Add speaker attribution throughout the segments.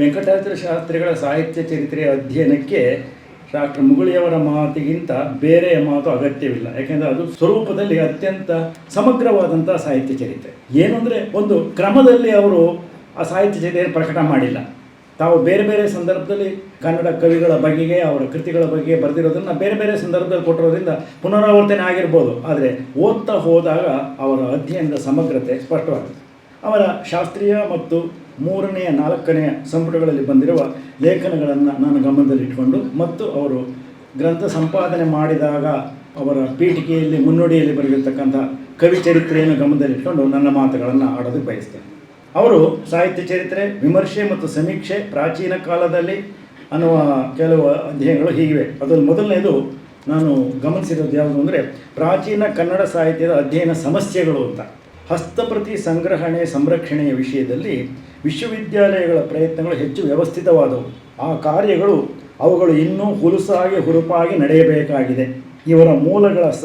Speaker 1: ವೆಂಕಟಾಚಲ ಶಾಸ್ತ್ರಿಗಳ ಸಾಹಿತ್ಯ ಚರಿತ್ರೆಯ ಅಧ್ಯಯನಕ್ಕೆ ಡಾಕ್ಟರ್ ಮುಗುಳಿಯವರ ಮಾತಿಗಿಂತ ಬೇರೆಯ ಮಾತು ಅಗತ್ಯವಿಲ್ಲ. ಯಾಕೆಂದರೆ ಅದು ಸ್ವರೂಪದಲ್ಲಿ ಅತ್ಯಂತ ಸಮಗ್ರವಾದಂಥ ಸಾಹಿತ್ಯ ಚರಿತ್ರೆ. ಏನು ಒಂದು ಕ್ರಮದಲ್ಲಿ ಅವರು ಆ ಸಾಹಿತ್ಯ ಚರಿತ್ರೆಯನ್ನು ಪ್ರಕಟ ಮಾಡಿಲ್ಲ. ತಾವು ಬೇರೆ ಬೇರೆ ಸಂದರ್ಭದಲ್ಲಿ ಕನ್ನಡ ಕವಿಗಳ ಬಗೆಗೆ, ಅವರ ಕೃತಿಗಳ ಬಗ್ಗೆ ಬರೆದಿರೋದನ್ನು ಬೇರೆ ಬೇರೆ ಸಂದರ್ಭದಲ್ಲಿ ಕೊಟ್ಟಿರೋದ್ರಿಂದ ಪುನರಾವರ್ತನೆ ಆಗಿರ್ಬೋದು. ಆದರೆ ಓದ್ತಾ ಹೋದಾಗ ಅವರ ಅಧ್ಯಯನದ ಸಮಗ್ರತೆ ಸ್ಪಷ್ಟವಾಗುತ್ತೆ ಅವರ ಶಾಸ್ತ್ರೀಯ ಮತ್ತು ಮೂರನೆಯ, ನಾಲ್ಕನೆಯ ಸಂಪುಟಗಳಲ್ಲಿ ಬಂದಿರುವ ಲೇಖನಗಳನ್ನು ನಾನು ಗಮನದಲ್ಲಿಟ್ಟುಕೊಂಡು ಮತ್ತು ಅವರು ಗ್ರಂಥ ಸಂಪಾದನೆ ಮಾಡಿದಾಗ ಅವರ ಪೀಠಿಕೆಯಲ್ಲಿ ಮುನ್ನುಡಿಯಲ್ಲಿ ಬರೆದಿರ್ತಕ್ಕಂಥ ಕವಿ ಚರಿತ್ರೆಯನ್ನು ಗಮನದಲ್ಲಿಟ್ಕೊಂಡು ನನ್ನ ಮಾತುಗಳನ್ನು ಆಡೋದಕ್ಕೆ ಬಯಸ್ತೇನೆ. ಅವರು ಸಾಹಿತ್ಯ ಚರಿತ್ರೆ, ವಿಮರ್ಶೆ ಮತ್ತು ಸಮೀಕ್ಷೆ ಪ್ರಾಚೀನ ಕಾಲದಲ್ಲಿ ಅನ್ನುವ ಕೆಲವು ಅಧ್ಯಯನಗಳು ಹೀಗಿವೆ. ಅದರಲ್ಲಿ ಮೊದಲನೇದು ನಾನು ಗಮನಿಸಿರೋದು ಯಾವುದು ಅಂದರೆ ಪ್ರಾಚೀನ ಕನ್ನಡ ಸಾಹಿತ್ಯದ ಅಧ್ಯಯನ ಸಮಸ್ಯೆಗಳು ಅಂತ. ಹಸ್ತಪ್ರತಿ ಸಂಗ್ರಹಣೆ, ಸಂರಕ್ಷಣೆಯ ವಿಷಯದಲ್ಲಿ ವಿಶ್ವವಿದ್ಯಾಲಯಗಳ ಪ್ರಯತ್ನಗಳು ಹೆಚ್ಚು ವ್ಯವಸ್ಥಿತವಾದವು. ಆ ಕಾರ್ಯಗಳು ಅವುಗಳು ಇನ್ನೂ ಹುಲುಸಾಗಿ, ಹುರುಪಾಗಿ ನಡೆಯಬೇಕಾಗಿದೆ. ಇವರ ಮೂಲಗಳ ಸ,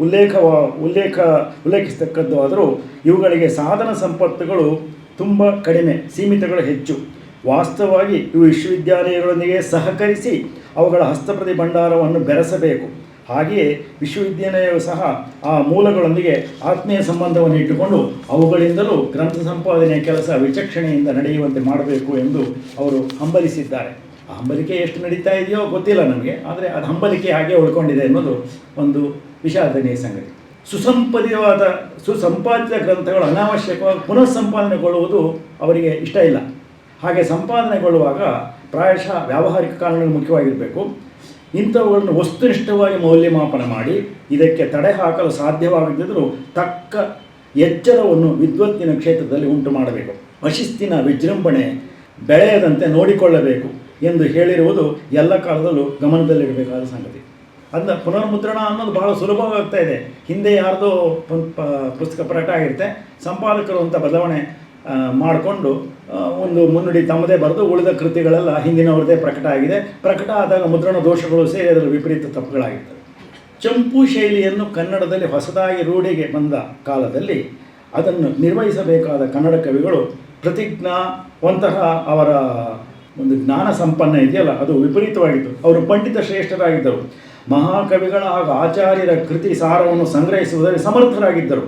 Speaker 1: ಉಲ್ಲೇಖವ, ಉಲ್ಲೇಖ ಉಲ್ಲೇಖಿಸತಕ್ಕದ್ದು ಆದರೂ ಇವುಗಳಿಗೆ ಸಾಧನ ಸಂಪತ್ತುಗಳು ತುಂಬ ಕಡಿಮೆ, ಸೀಮಿತಗಳು ಹೆಚ್ಚು. ವಾಸ್ತವವಾಗಿ ಇವು ವಿಶ್ವವಿದ್ಯಾಲಯಗಳೊಂದಿಗೆ ಸಹಕರಿಸಿ ಅವುಗಳ ಹಸ್ತಪ್ರತಿ ಭಂಡಾರವನ್ನು ಬೆರೆಸಬೇಕು. ಹಾಗೆಯೇ ವಿಶ್ವವಿದ್ಯಾಲಯವು ಸಹ ಆ ಮೂಲಗಳೊಂದಿಗೆ ಆತ್ಮೀಯ ಸಂಬಂಧವನ್ನು ಇಟ್ಟುಕೊಂಡು ಅವುಗಳಿಂದಲೂ ಗ್ರಂಥ ಸಂಪಾದನೆಯ ಕೆಲಸ ವಿಚಕ್ಷಣೆಯಿಂದ ನಡೆಯುವಂತೆ ಮಾಡಬೇಕು ಎಂದು ಅವರು ಹಂಬಲಿಸಿದ್ದಾರೆ. ಆ ಹಂಬಲಿಕೆ ಎಷ್ಟು ನಡೀತಾ ಇದೆಯೋ ಗೊತ್ತಿಲ್ಲ ನಮಗೆ, ಆದರೆ ಅದು ಹಂಬಲಿಕೆ ಹಾಗೆ ಉಳ್ಕೊಂಡಿದೆ ಅನ್ನೋದು ಒಂದು ವಿಷಾದನೀಯ ಸಂಗತಿ. ಸುಸಂಪದಿತವಾದ ಸುಸಂಪಾದಿತ ಗ್ರಂಥಗಳು ಅನಾವಶ್ಯಕವಾಗಿ ಪುನಃ ಸಂಪಾದನೆಗೊಳ್ಳುವುದು ಅವರಿಗೆ ಇಷ್ಟ ಇಲ್ಲ. ಹಾಗೆ ಸಂಪಾದನೆಗೊಳ್ಳುವಾಗ ಪ್ರಾಯಶಃ ವ್ಯಾವಹಾರಿಕ ಕಾರಣಗಳು ಮುಖ್ಯವಾಗಿರಬೇಕು. ಇಂಥವುಗಳನ್ನು ವಸ್ತುನಿಷ್ಠವಾಗಿ ಮೌಲ್ಯಮಾಪನ ಮಾಡಿ ಇದಕ್ಕೆ ತಡೆ ಹಾಕಲು ಸಾಧ್ಯವಾಗದಿದ್ದರೂ ತಕ್ಕ ಎಚ್ಚರವನ್ನು ವಿದ್ವತ್ತಿನ ಕ್ಷೇತ್ರದಲ್ಲಿ ಉಂಟು ಮಾಡಬೇಕು. ಅಶಿಸ್ತಿನ ವಿಜೃಂಭಣೆ ಬೆಳೆಯದಂತೆ ನೋಡಿಕೊಳ್ಳಬೇಕು ಎಂದು ಹೇಳಿರುವುದು ಎಲ್ಲ ಕಾಲದಲ್ಲೂ ಗಮನದಲ್ಲಿಡಬೇಕಾದ ಸಂಗತಿ. ಅದನ್ನ ಪುನರ್ಮುದ್ರಣ ಅನ್ನೋದು ಬಹಳ ಸುಲಭವಾಗ್ತಾ ಇದೆ. ಹಿಂದೆ ಯಾರ್ದೋ ಪುಸ್ತಕ ಪ್ರಕಟ ಆಗಿರುತ್ತೆ. ಸಂಪಾದಕರು ಅಂತ ಬದಲಾವಣೆ ಮಾಡಿಕೊಂಡು ಒಂದು ಮುನ್ನುಡಿ ತಮ್ಮದೇ ಬರೆದು ಉಳಿದ ಕೃತಿಗಳೆಲ್ಲ ಹಿಂದಿನವ್ರದ್ದೇ ಪ್ರಕಟ ಆಗಿದೆ. ಪ್ರಕಟ ಆದಾಗ ಮುದ್ರಣ ದೋಷಗಳು ಸೇರಿ ಅದರ ವಿಪರೀತ ತಪ್ಪುಗಳಾಗಿತ್ತು ಚಂಪು ಶೈಲಿಯನ್ನು ಕನ್ನಡದಲ್ಲಿ ಹೊಸದಾಗಿ ರೂಢಿಗೆ ಬಂದ ಕಾಲದಲ್ಲಿ ಅದನ್ನು ನಿರ್ವಹಿಸಬೇಕಾದ ಕನ್ನಡ ಕವಿಗಳು ಪ್ರತಿಜ್ಞಾ, ಒಂತಹ ಅವರ ಒಂದು ಜ್ಞಾನ ಸಂಪನ್ನ ಇದೆಯಲ್ಲ, ಅದು ವಿಪರೀತವಾಗಿತ್ತು. ಅವರು ಪಂಡಿತ ಶ್ರೇಷ್ಠರಾಗಿದ್ದರು. ಮಹಾಕವಿಗಳ ಹಾಗೂ ಆಚಾರ್ಯರ ಕೃತಿ ಸಾರವನ್ನು ಸಂಗ್ರಹಿಸುವುದರಲ್ಲಿ ಸಮರ್ಥರಾಗಿದ್ದರು.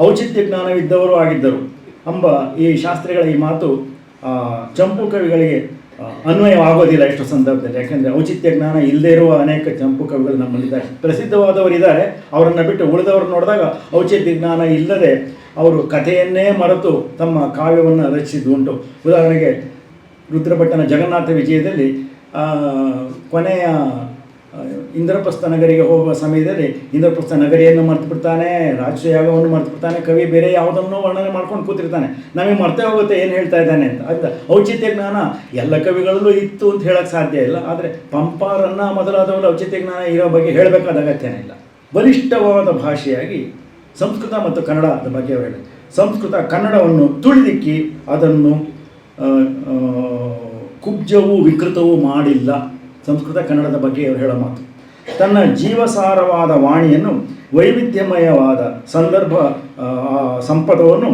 Speaker 1: ಔಚಿತ್ಯ ಜ್ಞಾನವಿದ್ದವರು ಆಗಿದ್ದರು. ಎಂಬ ಈ ಶಾಸ್ತ್ರಿಗಳ ಈ ಮಾತು ಚಂಪು ಕವಿಗಳಿಗೆ ಅನ್ವಯವಾಗೋದಿಲ್ಲ ಎಷ್ಟು ಸಂದರ್ಭದಲ್ಲಿ. ಯಾಕೆಂದರೆ ಔಚಿತ್ಯ ಜ್ಞಾನ ಇಲ್ಲದೇ ಇರುವ ಅನೇಕ ಚಂಪು ಕವಿಗಳು ನಮ್ಮಲ್ಲಿದ್ದಾರೆ. ಪ್ರಸಿದ್ಧವಾದವರು ಇದ್ದಾರೆ. ಅವರನ್ನು ಬಿಟ್ಟು ಉಳಿದವರು ನೋಡಿದಾಗ ಔಚಿತ್ಯ ಜ್ಞಾನ ಇಲ್ಲದೆ ಅವರು ಕಥೆಯನ್ನೇ ಮರೆತು ತಮ್ಮ ಕಾವ್ಯವನ್ನು ರಚಿಸಿದ್ದು ಉಂಟು. ಉದಾಹರಣೆಗೆ ರುದ್ರಭಟ್ಟನ ಜಗನ್ನಾಥ ವಿಜಯದಲ್ಲಿ ಕೊನೆಯ ಇಂದ್ರಪ್ರಸ್ಥ ನಗರಿಗೆ ಹೋಗುವ ಸಮಯದಲ್ಲಿ ಇಂದ್ರಪ್ರಸ್ಥ ನಗರಿಯನ್ನು ಮರ್ತು ಬಿಡ್ತಾನೆ ರಾಜಯಾಗವನ್ನು ಮರ್ತು ಬಿಡ್ತಾನೆ, ಕವಿ ಬೇರೆ ಯಾವುದನ್ನು ವರ್ಣನೆ ಮಾಡ್ಕೊಂಡು ಕೂತಿರ್ತಾನೆ. ನಮಗೆ ಮರ್ತೇ ಹೋಗುತ್ತೆ, ಏನು ಹೇಳ್ತಾ ಇದ್ದಾನೆ ಅಂತ. ಅಂತ ಔಚಿತ್ಯ ಜ್ಞಾನ ಎಲ್ಲ ಕವಿಗಳಲ್ಲೂ ಇತ್ತು ಅಂತ ಹೇಳಕ್ಕೆ ಸಾಧ್ಯ ಇಲ್ಲ. ಆದರೆ ಪಂಪಾರನ್ನ ಮೊದಲಾದವರು ಔಚಿತ್ಯ ಜ್ಞಾನ ಇರೋ ಬಗ್ಗೆ ಹೇಳಬೇಕಾದ ಅಗತ್ಯನೇ ಇಲ್ಲ ಬಲಿಷ್ಠವಾದ ಭಾಷೆಯಾಗಿ ಸಂಸ್ಕೃತ ಮತ್ತು ಕನ್ನಡದ ಬಗ್ಗೆ ಹೇಳಿದ್ರು ಸಂಸ್ಕೃತ ಕನ್ನಡವನ್ನು ತುಳಿದಿಕ್ಕಿ ಅದನ್ನು ಕುಬ್ಜವೂ ವಿಕೃತವೂ ಮಾಡಿಲ್ಲ. ಸಂಸ್ಕೃತ ಕನ್ನಡದ ಬಗ್ಗೆ ಇವರು ಹೇಳೋ ಮಾತು. ತನ್ನ ಜೀವಸಾರವಾದ ವಾಣಿಯನ್ನು ವೈವಿಧ್ಯಮಯವಾದ ಸಂದರ್ಭ ಸಂಪದವನ್ನು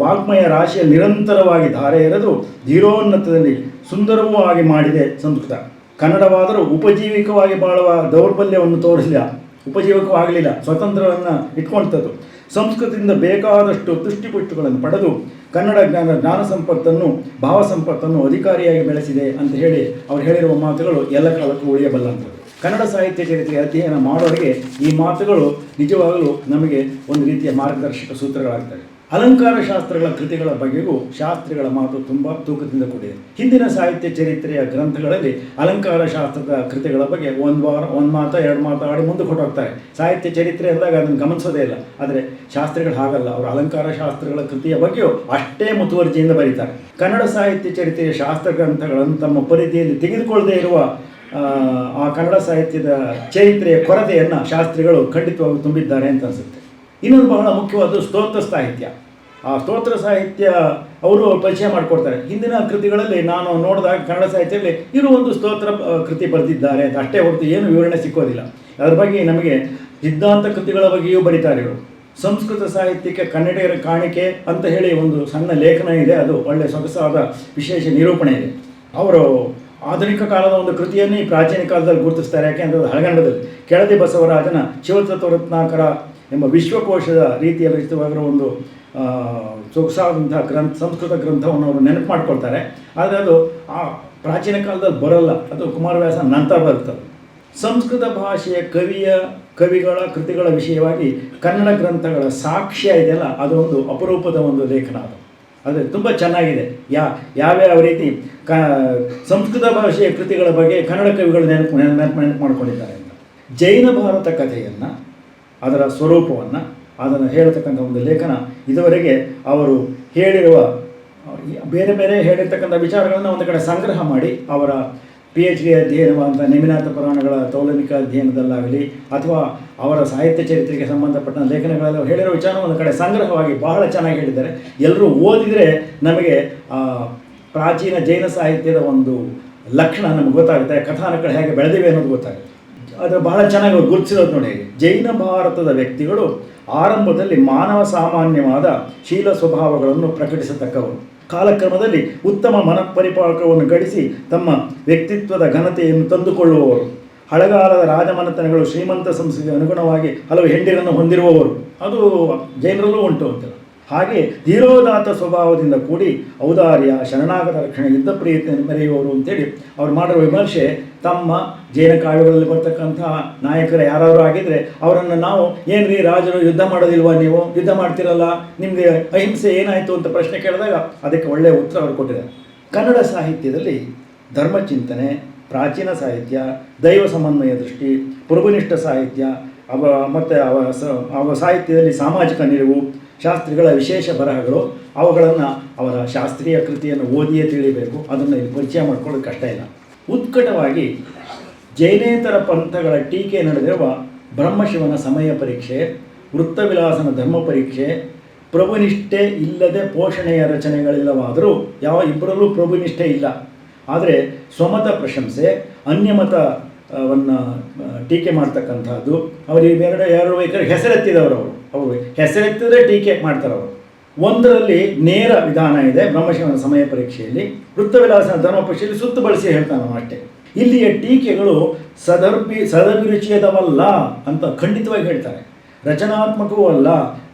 Speaker 1: ವಾಗ್ಮಯ ರಾಶಿಯ ನಿರಂತರವಾಗಿ ಧಾರೆ ಎರೆದು ಧೀರೋನ್ನತದಲ್ಲಿ ಸುಂದರವೂ ಆಗಿ ಮಾಡಿದೆ ಸಂಸ್ಕೃತ. ಕನ್ನಡವಾದರೂ ಉಪಜೀವಿಕವಾಗಿ ಬಾಳುವ ದೌರ್ಬಲ್ಯವನ್ನು ತೋರಿಸಿಲ್ಲ ಉಪಜೀವಕವಾಗಲಿಲ್ಲ, ಸ್ವತಂತ್ರವನ್ನು ಇಟ್ಕೊಳ್ತದ್ದು. ಸಂಸ್ಕೃತದಿಂದ ಬೇಕಾದಷ್ಟು ತುಷ್ಟಿಪುಷ್ಟುಗಳನ್ನು ಪಡೆದು ಕನ್ನಡ ಜ್ಞಾನ ಜ್ಞಾನ ಸಂಪತ್ತನ್ನು, ಭಾವ ಸಂಪತ್ತನ್ನು ಅಧಿಕಾರಿಯಾಗಿ ಬೆಳೆಸಿದೆ ಅಂತ ಹೇಳಿ ಅವರು ಹೇಳಿರುವ ಮಾತುಗಳು ಎಲ್ಲ ಕಾಲಕ್ಕೂ ಉಳಿಯಬಲ್ಲಂಥದ್ದು ಕನ್ನಡ ಸಾಹಿತ್ಯ ಚರಿತ್ರೆ ಅಧ್ಯಯನ ಮಾಡೋರಿಗೆ ಈ ಮಾತುಗಳು ನಿಜವಾಗಲೂ ನಮಗೆ ಒಂದು ರೀತಿಯ ಮಾರ್ಗದರ್ಶಕ ಸೂತ್ರಗಳಾಗ್ತವೆ. ಅಲಂಕಾರ ಶಾಸ್ತ್ರಗಳ ಕೃತಿಗಳ ಬಗೆಗೂ ಶಾಸ್ತ್ರಿಗಳ ಮಾತು ತುಂಬ ತೂಕದಿಂದ ಕೂಡಿದೆ. ಹಿಂದಿನ ಸಾಹಿತ್ಯ ಚರಿತ್ರೆಯ ಗ್ರಂಥಗಳಲ್ಲಿ ಅಲಂಕಾರ ಶಾಸ್ತ್ರದ ಕೃತಿಗಳ ಬಗ್ಗೆ ಒಂದು ವಾರ ಒಂದು ಮಾತ ಎರಡು ಮಾತ ಆಡಿ ಮುಂದೆ ಕೊಟ್ಟೋಗ್ತಾರೆ ಸಾಹಿತ್ಯ ಚರಿತ್ರೆ ಅಂದಾಗ ಅದನ್ನು ಗಮನಿಸೋದೇ ಇಲ್ಲ. ಆದರೆ ಶಾಸ್ತ್ರಿಗಳು ಹಾಗಲ್ಲ. ಅವರು ಅಲಂಕಾರ ಶಾಸ್ತ್ರಗಳ ಕೃತಿಯ ಬಗ್ಗೆಯೂ ಅಷ್ಟೇ ಮುತುವರ್ಜಿಯಿಂದ ಬರೀತಾರೆ. ಕನ್ನಡ ಸಾಹಿತ್ಯ ಚರಿತ್ರೆಯ ಶಾಸ್ತ್ರ ಗ್ರಂಥಗಳನ್ನು ತಮ್ಮ ಪರಿಧಿಯಲ್ಲಿ ತೆಗೆದುಕೊಳ್ಳದೇ ಇರುವ ಆ, ಕನ್ನಡ ಸಾಹಿತ್ಯದ ಚರಿತ್ರೆಯ ಕೊರತೆಯನ್ನು ಶಾಸ್ತ್ರಿಗಳು ಖಂಡಿತವಾಗಿ ತುಂಬಿದ್ದಾರೆ ಅಂತ ಅನಿಸುತ್ತೆ. ಇನ್ನೊಂದು ಬಹಳ ಮುಖ್ಯವಾದ ಸ್ತೋತ್ರ ಸಾಹಿತ್ಯ. ಆ ಸ್ತೋತ್ರ ಸಾಹಿತ್ಯ ಅವರು ಪರಿಚಯ ಮಾಡಿಕೊಡ್ತಾರೆ. ಹಿಂದಿನ ಕೃತಿಗಳಲ್ಲಿ ನಾನು ನೋಡಿದಾಗ ಕನ್ನಡ ಸಾಹಿತ್ಯದಲ್ಲಿ ಇವರು ಒಂದು ಸ್ತೋತ್ರ ಕೃತಿ ಬರೆದಿದ್ದಾರೆ ಅಂತ. ಅಷ್ಟೇ ಹೊರತು ಏನು ವಿವರಣೆ ಸಿಕ್ಕೋದಿಲ್ಲ. ಅದರ ಬಗ್ಗೆ ನಮಗೆ ಸಿದ್ಧಾಂತ ಕೃತಿಗಳ ಬಗ್ಗೆಯೂ ಬರೀತಾರೆ ಇವರು. ಸಂಸ್ಕೃತ ಸಾಹಿತ್ಯಕ್ಕೆ ಕನ್ನಡಿಗರ ಕಾಣಿಕೆ ಅಂತ ಹೇಳಿ ಒಂದು ಸಣ್ಣ ಲೇಖನ ಇದೆ. ಅದು ಒಳ್ಳೆ ಸೊಗಸಾದ ವಿಶೇಷ ನಿರೂಪಣೆ ಇದೆ. ಅವರು ಆಧುನಿಕ ಕಾಲದ ಒಂದು ಕೃತಿಯನ್ನೇ ಪ್ರಾಚೀನ ಕಾಲದಲ್ಲಿ ಗುರುತಿಸ್ತಾರೆ. ಯಾಕೆಂದರೆ ಅದು ಹಳಗಂಡದಲ್ಲಿ ಕೆಳದಿ ಬಸವರಾಜನ ಶಿವತತ್ವ ರತ್ನಾಕರ ಎಂಬ ವಿಶ್ವಕೋಶದ ರೀತಿಯಲ್ಲಿ ಒಂದು ಆ, ಸೊಗಸಾದಂತಹ ಗ್ರಂಥ ಸಂಸ್ಕೃತ ಗ್ರಂಥವನ್ನು ಅವರು ನೆನಪು ಮಾಡ್ಕೊಳ್ತಾರೆ. ಆದರೆ ಅದು ಆ ಪ್ರಾಚೀನ ಕಾಲದಲ್ಲಿ ಬರಲ್ಲ. ಅದು ಕುಮಾರವ್ಯಾಸ ನಂತರ ಬರ್ತದೆ ಸಂಸ್ಕೃತ ಭಾಷೆಯ ಕವಿಯ ಕವಿಗಳ ಕೃತಿಗಳ ವಿಷಯವಾಗಿ ಕನ್ನಡ ಗ್ರಂಥಗಳ ಸಾಕ್ಷ್ಯ ಇದೆಯಲ್ಲ ಅದು ಒಂದು ಅಪರೂಪದ ಒಂದು ಲೇಖನ ಅದು. ಅದು ತುಂಬ ಚೆನ್ನಾಗಿದೆ. ಯಾ ಯಾವ್ಯಾವ ರೀತಿ ಕ ಸಂಸ್ಕೃತ ಭಾಷೆಯ ಕೃತಿಗಳ ಬಗ್ಗೆ ಕನ್ನಡ ಕವಿಗಳು ನೆನಪು ನೆನಪು ನೆನಪು ಮಾಡ್ಕೊಂಡಿದ್ದಾರೆ ಅಂತ. ಜೈನ ಭಾರತ ಕಥೆಯನ್ನು ಅದರ ಸ್ವರೂಪವನ್ನು ಅದನ್ನು ಹೇಳ್ತಕ್ಕಂಥ ಒಂದು ಲೇಖನ ಇದುವರೆಗೆ ಅವರು ಹೇಳಿರುವ, ಬೇರೆ ಬೇರೆ ಹೇಳಿರ್ತಕ್ಕಂಥ ವಿಚಾರಗಳನ್ನು ಒಂದು ಕಡೆ ಸಂಗ್ರಹ ಮಾಡಿ, ಅವರ ಪಿ ಎಚ್ ಡಿ ಅಧ್ಯಯನವಾದಂಥ ನೇಮಿನಾಥ ಪುರಾಣಗಳ ತೌಲನಿಕ ಅಧ್ಯಯನದಲ್ಲಾಗಲಿ ಅಥವಾ ಅವರ ಸಾಹಿತ್ಯ ಚರಿತ್ರೆಗೆ ಸಂಬಂಧಪಟ್ಟ ಲೇಖನಗಳಲ್ಲಿ ಹೇಳಿರೋ ವಿಚಾರ ಒಂದು ಕಡೆ ಸಂಗ್ರಹವಾಗಿ ಬಹಳ ಚೆನ್ನಾಗಿ ಹೇಳಿದ್ದಾರೆ. ಎಲ್ಲರೂ ಓದಿದರೆ ನಮಗೆ ಪ್ರಾಚೀನ ಜೈನ ಸಾಹಿತ್ಯದ ಒಂದು ಲಕ್ಷಣ ನಮ್ಗೆ ಗೊತ್ತಾಗುತ್ತೆ ಕಥಾನಕಗಳು ಹೇಗೆ ಬೆಳೆದಿವೆ ಅನ್ನೋದು ಗೊತ್ತಾಗುತ್ತೆ. ಅದು ಬಹಳ ಚೆನ್ನಾಗಿ ಅವ್ರು ಗುರುತಿಸಿರೋದು ನೋಡಿ. ಜೈನ ಭಾರತದ ವ್ಯಕ್ತಿಗಳು ಆರಂಭದಲ್ಲಿ ಮಾನವ ಸಾಮಾನ್ಯವಾದ ಶೀಲ ಸ್ವಭಾವಗಳನ್ನು ಪ್ರಕಟಿಸತಕ್ಕವರು. ಕಾಲಕ್ರಮದಲ್ಲಿ ಉತ್ತಮ ಮನಪರಿಪಾಕವನ್ನು ಗಳಿಸಿ ತಮ್ಮ ವ್ಯಕ್ತಿತ್ವದ ಘನತೆಯನ್ನು ತಂದುಕೊಳ್ಳುವವರು. ಹಳಗಾಲದ ರಾಜಮನೆತನಗಳು ಶ್ರೀಮಂತ ಸಂಸ್ಕೃತಿಗೆ ಅನುಗುಣವಾಗಿ ಹಲವು ಹೆಂಡಿರನ್ನು ಹೊಂದಿರುವವರು. ಅದು ಜೈನರಲ್ಲೂ ಉಂಟು ಅಂತ. ಹಾಗೆ ಧೀರೋದಾತ ಸ್ವಭಾವದಿಂದ ಕೂಡಿ ಔದಾರ್ಯ, ಶರಣಾಗತ ರಕ್ಷಣೆ, ಯುದ್ಧ ಪ್ರೀತಿಯನ್ನು ಮೆರೆಯುವವರು ಅಂತೇಳಿ ಅವ್ರು ಮಾಡಿರೋ ವಿಮರ್ಶೆ ತಮ್ಮ ಜೈನ ಕಾವ್ಯಗಳಲ್ಲಿ ಬರ್ತಕ್ಕಂತಹ ನಾಯಕರು ಯಾರಾದರೂ ಆಗಿದ್ದರೆ ಅವರನ್ನು ನಾವು, ಏನ್ರಿ ರಾಜರು ಯುದ್ಧ ಮಾಡೋದಿಲ್ವಾ ನೀವು? ಯುದ್ಧ ಮಾಡ್ತಿರಲ್ಲ? ನಿಮಗೆ ಅಹಿಂಸೆ ಏನಾಯಿತು? ಅಂತ ಪ್ರಶ್ನೆ ಕೇಳಿದಾಗ ಅದಕ್ಕೆ ಒಳ್ಳೆಯ ಉತ್ತರ ಅವರು ಕೊಟ್ಟಿದ್ದಾರೆ. ಕನ್ನಡ ಸಾಹಿತ್ಯದಲ್ಲಿ ಧರ್ಮಚಿಂತನೆ, ಪ್ರಾಚೀನ ಸಾಹಿತ್ಯ, ದೈವ ಸಮನ್ವಯ ದೃಷ್ಟಿ ಪ್ರಭುನಿಷ್ಠ ಸಾಹಿತ್ಯ, ಅವ ಮತ್ತು ಅವ ಸಾಹಿತ್ಯದಲ್ಲಿ ಸಾಮಾಜಿಕ ನಿಲುವು ಶಾಸ್ತ್ರಿಗಳ ವಿಶೇಷ ಬರಹಗಳು ಅವುಗಳನ್ನು ಅವರ ಶಾಸ್ತ್ರೀಯ ಕೃತಿಯನ್ನು ಓದಿಯೇ ತಿಳಿಬೇಕು. ಅದನ್ನು ಇಲ್ಲಿ ಪರಿಚಯ ಮಾಡ್ಕೊಳ್ಳೋದು ಕಷ್ಟ ಇಲ್ಲ. ಉತ್ಕಟವಾಗಿ ಜೈನೇತರ ಪಂಥಗಳ ಟೀಕೆ ನಡೆದಿರುವ ಬ್ರಹ್ಮಶಿವನ ಸಮಯ ಪರೀಕ್ಷೆ ವೃತ್ತವಿಲಾಸನ ಧರ್ಮ ಪರೀಕ್ಷೆ ಪ್ರಭುನಿಷ್ಠೆ ಇಲ್ಲದೆ ಪೋಷಣೆಯ ರಚನೆಗಳಿಲ್ಲವಾದರೂ ಯಾವ ಇಬ್ಬರಲ್ಲೂ ಪ್ರಭುನಿಷ್ಠೆ ಇಲ್ಲ. ಆದರೆ ಸ್ವಮತ ಪ್ರಶಂಸೆ ಅನ್ಯಮತ ಆ, ಟೀಕೆ ಮಾಡ್ತಕ್ಕಂಥದ್ದು ಅವರಿಗೆ ಎರಡು ಎರಡು ಬೇಕಾದ್ರೆ ಹೆಸರೆತ್ತಿದವರು ಅವರು. ಅವರು ಹೆಸರೆತ್ತಿದ್ರೆ ಟೀಕೆ ಮಾಡ್ತಾರೆ ಅವರು. ಒಂದರಲ್ಲಿ ನೇರ ವಿಧಾನ ಇದೆ, ಬ್ರಹ್ಮಶಿವನ ಸಮಯ ಪರೀಕ್ಷೆಯಲ್ಲಿ. ವೃತ್ತವಿಲಾಸನ ಧರ್ಮ ಪರೀಕ್ಷೆಯಲ್ಲಿ ಸುತ್ತು ಬಳಸಿ ಹೇಳ್ತಾನೆ ಅಷ್ಟೇ. ಇಲ್ಲಿಯ ಟೀಕೆಗಳು ಸದರ್ಭಿ ಸದಭಿರುಚಿಯದವಲ್ಲ ಅಂತ ಖಂಡಿತವಾಗಿ ಹೇಳ್ತಾರೆ. ರಚನಾತ್ಮಕವೂ ಅಲ್ಲ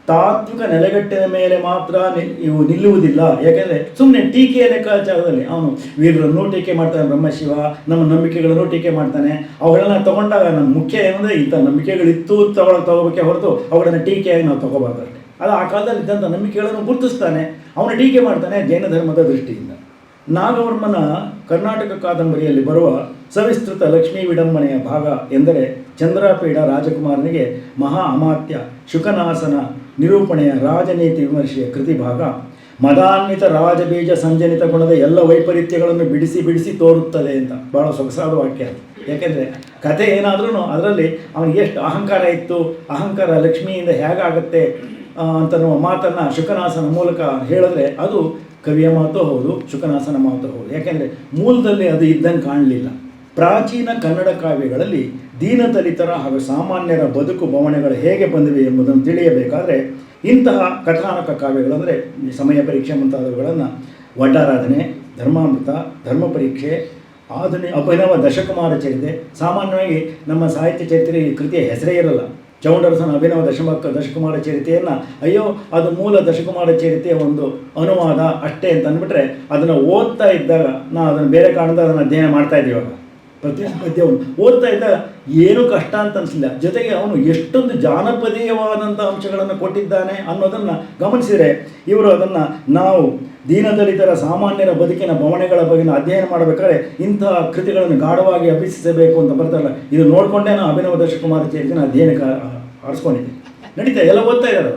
Speaker 1: ತಾತ್ವಿಕ ನೆಲೆಗಟ್ಟಿನ ಮೇಲೆ ಮಾತ್ರ ಇವು ನಿಲ್ಲುವುದಿಲ್ಲ. ಯಾಕೆಂದರೆ ಸುಮ್ಮನೆ ಟೀಕೆಯ ಲೆಕ್ಕಾಚಾರದಲ್ಲಿ ಅವನು ವೀರರನ್ನು ಟೀಕೆ ಮಾಡ್ತಾನೆ, ಬ್ರಹ್ಮಶಿವ ನಮ್ಮ ನಂಬಿಕೆಗಳನ್ನು ಟೀಕೆ ಮಾಡ್ತಾನೆ. ಅವುಗಳನ್ನ ತಗೊಂಡಾಗ ನಮ್ಮ ಮುಖ್ಯ ಏನಂದರೆ ಇಂಥ ನಂಬಿಕೆಗಳಿತ್ತು ತಗೊಳ, ತಗೋಬೇಕೆ ಹೊರತು ಅವುಗಳನ್ನು ಟೀಕೆಯಾಗಿ ನಾವು ತಗೋಬಾರ್ದು. ಅಷ್ಟೇ ಅದು ಆ ಕಾಲದಲ್ಲಿ ಇದ್ದಂಥ ನಂಬಿಕೆಗಳನ್ನು ಗುರುತಿಸ್ತಾನೆ. ಅವನು ಟೀಕೆ ಮಾಡ್ತಾನೆ ಜೈನ ಧರ್ಮದ ದೃಷ್ಟಿಯಿಂದ. ನಾಗವರ್ಮನ ಕರ್ನಾಟಕ ಕಾದಂಬರಿಯಲ್ಲಿ ಬರುವ ಸವಿಸ್ತೃತ ಲಕ್ಷ್ಮೀ ವಿಡಂಬನೆಯ ಭಾಗ ಎಂದರೆ ಚಂದ್ರಪೀಡ ರಾಜಕುಮಾರನಿಗೆ ಮಹಾ ಅಮಾತ್ಯ ಶುಕನಾಸನ ನಿರೂಪಣೆಯ ರಾಜನೀತಿ ವಿಮರ್ಶೆಯ ಕೃತಿ ಭಾಗ. ಮದಾನ್ವಿತ ರಾಜಬೀಜ ಸಂಜನಿತ ಗುಣದ ಎಲ್ಲ ವೈಪರೀತ್ಯಗಳನ್ನು ಬಿಡಿಸಿ ಬಿಡಿಸಿ ತೋರುತ್ತದೆ ಅಂತ. ಭಾಳ ಸೊಗಸಾದ ವಾಕ್ಯ ಅದು. ಯಾಕೆಂದರೆ ಕತೆ ಏನಾದ್ರೂ ಅದರಲ್ಲಿ ಅವನಿಗೆ ಎಷ್ಟು ಅಹಂಕಾರ ಇತ್ತು, ಅಹಂಕಾರ ಲಕ್ಷ್ಮಿಯಿಂದ ಹೇಗಾಗತ್ತೆ ಅಂತ ಮಾತನ್ನು ಶುಕನಾಸನ ಮೂಲಕ ಹೇಳಿದ್ರೆ ಅದು ಕವಿಯ ಮಾತು ಹೌದು, ಶುಕನಾಸನ ಮಾತು ಹೌದು. ಯಾಕೆಂದರೆ ಮೂಲದಲ್ಲಿ ಅದು ಇದ್ದಂಗೆ ಕಾಣಲಿಲ್ಲ. ಪ್ರಾಚೀನ ಕನ್ನಡ ಕಾವ್ಯಗಳಲ್ಲಿ ದೀನದಲಿತರ ಹಾಗೂ ಸಾಮಾನ್ಯರ ಬದುಕು ಬವಣೆಗಳು ಹೇಗೆ ಬಂದಿವೆ ಎಂಬುದನ್ನು ತಿಳಿಯಬೇಕಾದರೆ ಇಂತಹ ಕಥಾನಕ ಕಾವ್ಯಗಳಂದರೆ ಈ ಸಮಯ ಪರೀಕ್ಷೆ ಮುಂತಾದವುಗಳನ್ನು ವಡ್ಡಾರಾಧನೆ ಧರ್ಮಾಮೃತ, ಧರ್ಮ ಪರೀಕ್ಷೆ ಆಧುನಿಕ ಅಭಿನವ ದಶಕುಮಾರ ಚರಿತೆ. ಸಾಮಾನ್ಯವಾಗಿ ನಮ್ಮ ಸಾಹಿತ್ಯ ಚರಿತ್ರೆ ಈ ಕೃತಿಯ ಹೆಸರೇ ಇರಲ್ಲ. ಚೌಂಡರಸನ ಅಭಿನವ ದಶಮಕ ದಶಕುಮಾರ ಚರಿತೆಯನ್ನು ಅಯ್ಯೋ, ಅದು ಮೂಲ ದಶಕುಮಾರ ಚರಿತೆಯ ಒಂದು ಅನುವಾದ ಅಷ್ಟೇ ಅಂತ ಅಂದ್ಬಿಟ್ರೆ ಅದನ್ನು ಓದ್ತಾ ಇದ್ದಾಗ ನಾವು ಅದನ್ನು ಬೇರೆ ಕಾರಣದ ಅದನ್ನು ಅಧ್ಯಯನ ಮಾಡ್ತಾ ಇದ್ದೀವಿ ಇವಾಗ ಪದ್ಯ ಪದ್ಯವನ್ನು ಓದ್ತಾ ಇದ್ದ ಏನು ಕಷ್ಟ ಅಂತ ಅನಿಸಲಿಲ್ಲ ಜೊತೆಗೆ ಅವನು ಎಷ್ಟೊಂದು ಜಾನಪದೀಯವಾದಂಥ ಅಂಶಗಳನ್ನು ಕೊಟ್ಟಿದ್ದಾನೆ ಅನ್ನೋದನ್ನು ಗಮನಿಸಿದರೆ ಇವರು ಅದನ್ನು ನಾವು ದೀನದಲಿತರ ಸಾಮಾನ್ಯರ ಬದುಕಿನ ಬವಣೆಗಳ ಬಗ್ಗೆ ಅಧ್ಯಯನ ಮಾಡಬೇಕಾದ್ರೆ ಇಂತಹ ಕೃತಿಗಳನ್ನು ಗಾಢವಾಗಿ ಅಭ್ಯಸಿಸಬೇಕು ಅಂತ ಬರ್ತಾರಲ್ಲ. ಇದು ನೋಡಿಕೊಂಡೇ ನಾನು ಅಭಿನವ ದರ್ಶಕುಮಾರ ಚೇರ್ಜಿನ ಅಧ್ಯಯನಕ್ಕೆ ಆರಿಸ್ಕೊಂಡಿದ್ದೆ ನಡೀತಾ ಎಲ್ಲ ಓದ್ತಾ ಇದ್ದಾರೆ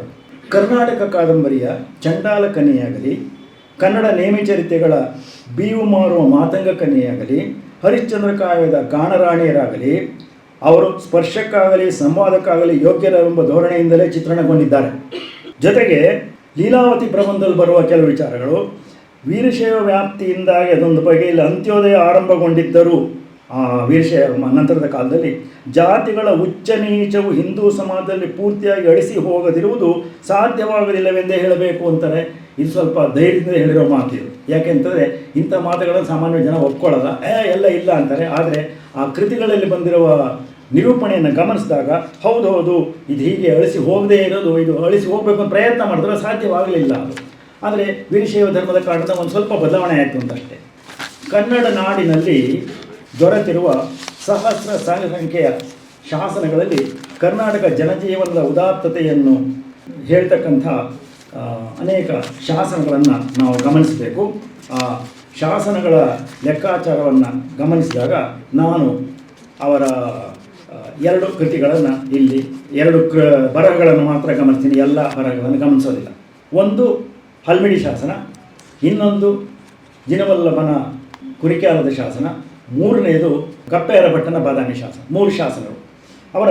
Speaker 1: ಕರ್ನಾಟಕ ಕಾದಂಬರಿಯ ಚಂಡಾಲ ಕನ್ಯೆಯಾಗಲಿ, ಕನ್ನಡ ನೇಮಿಚರಿತೆಗಳ ಬೀವು ಮಾರುವ ಮಾತಂಗ ಕನ್ಯೆಯಾಗಲಿ ಹರಿಶ್ಚಂದ್ರ ಕಾವ್ಯದ ಗಾನರಾಣಿಯರಾಗಲಿ, ಅವರು ಸ್ಪರ್ಶಕ್ಕಾಗಲಿ, ಸಂವಾದಕ್ಕಾಗಲಿ ಯೋಗ್ಯರೆಂಬ ಧೋರಣೆಯಿಂದಲೇ ಚಿತ್ರಣಗೊಂಡಿದ್ದಾರೆ. ಜೊತೆಗೆ ಲೀಲಾವತಿ ಪ್ರಬಂಧದಲ್ಲಿ ಬರುವ ಕೆಲವು ವಿಚಾರಗಳು, ವೀರಶೈವ ವ್ಯಾಪ್ತಿಯಿಂದಾಗಿ ಅದೊಂದು ಬಗೆಯಲ್ಲಿ ಅಂತ್ಯೋದಯ ಆರಂಭಗೊಂಡಿದ್ದರೂ ಆ ವೀರಶೈವ ಮ- ನಂತರದ ಕಾಲದಲ್ಲಿ ಜಾತಿಗಳ ಉಚ್ಚ ನೀಚವು ಹಿಂದೂ ಸಮಾಜದಲ್ಲಿ ಪೂರ್ತಿಯಾಗಿ ಅಳಿಸಿ ಹೋಗದಿರುವುದು ಸಾಧ್ಯವಾಗಲಿಲ್ಲವೆಂದೇ ಹೇಳಬೇಕು ಅಂತಾರೆ. ಇದು ಸ್ವಲ್ಪ ಧೈರ್ಯದಿಂದ ಹೇಳಿರೋ ಮಾತು ಇದು. ಯಾಕೆಂತಂದರೆ ಇಂಥ ಮಾತುಗಳನ್ನು ಸಾಮಾನ್ಯ ಜನ ಒಪ್ಕೊಳ್ಳಲ್ಲ. ಏ, ಎಲ್ಲ ಇಲ್ಲ ಅಂತಾರೆ. ಆದರೆ ಆ ಕೃತಿಗಳಲ್ಲಿ ಬಂದಿರುವ ನಿರೂಪಣೆಯನ್ನು ಗಮನಿಸಿದಾಗ ಹೌದು ಹೌದು, ಇದು ಹೀಗೆ ಅಳಿಸಿ ಹೋಗದೇ ಇರೋದು, ಇದು ಅಳಿಸಿ ಹೋಗಬೇಕು ಅಂತ ಪ್ರಯತ್ನ ಮಾಡಿದ್ರೆ ಸಾಧ್ಯವಾಗಲಿಲ್ಲ ಅದು. ಆದರೆ ವೀರಶೈವ ಧರ್ಮದ ಕಾರಣದ ಒಂದು ಸ್ವಲ್ಪ ಬದಲಾವಣೆ ಆಯಿತು ಅಂತಷ್ಟೇ. ಕನ್ನಡ ನಾಡಿನಲ್ಲಿ ದೊರೆತಿರುವ ಸಹಸ್ರ ಸಂಖ್ಯೆಯ ಶಾಸನಗಳಲ್ಲಿ ಕರ್ನಾಟಕ ಜನಜೀವನದ ಉದಾತ್ತತೆಯನ್ನು ಹೇಳ್ತಕ್ಕಂಥ ಅನೇಕ ಶಾಸನಗಳನ್ನು ನಾವು ಗಮನಿಸಬೇಕು. ಆ ಶಾಸನಗಳ ಲೆಕ್ಕಾಚಾರವನ್ನು ಗಮನಿಸಿದಾಗ ನಾನು ಅವರ ಎರಡು ಕೃತಿಗಳನ್ನು ಇಲ್ಲಿ ಎರಡು ಕೃ, ಬರಹಗಳನ್ನು ಮಾತ್ರ ಗಮನಿಸ್ತೀನಿ. ಎಲ್ಲ ಬರಹಗಳನ್ನು ಗಮನಿಸೋದಿಲ್ಲ. ಒಂದು ಹಲ್ಮಿಡಿ ಶಾಸನ, ಇನ್ನೊಂದು ದಿನವಲ್ಲಭನ ಕುರಿಕಾಲದ ಶಾಸನ ಮೂರನೆಯದು ಕಪ್ಪೆಯರ ಭಟ್ಟನ ಬಾದಾಮಿ ಶಾಸನ, ಮೂರು ಶಾಸನಗಳು ಅವರ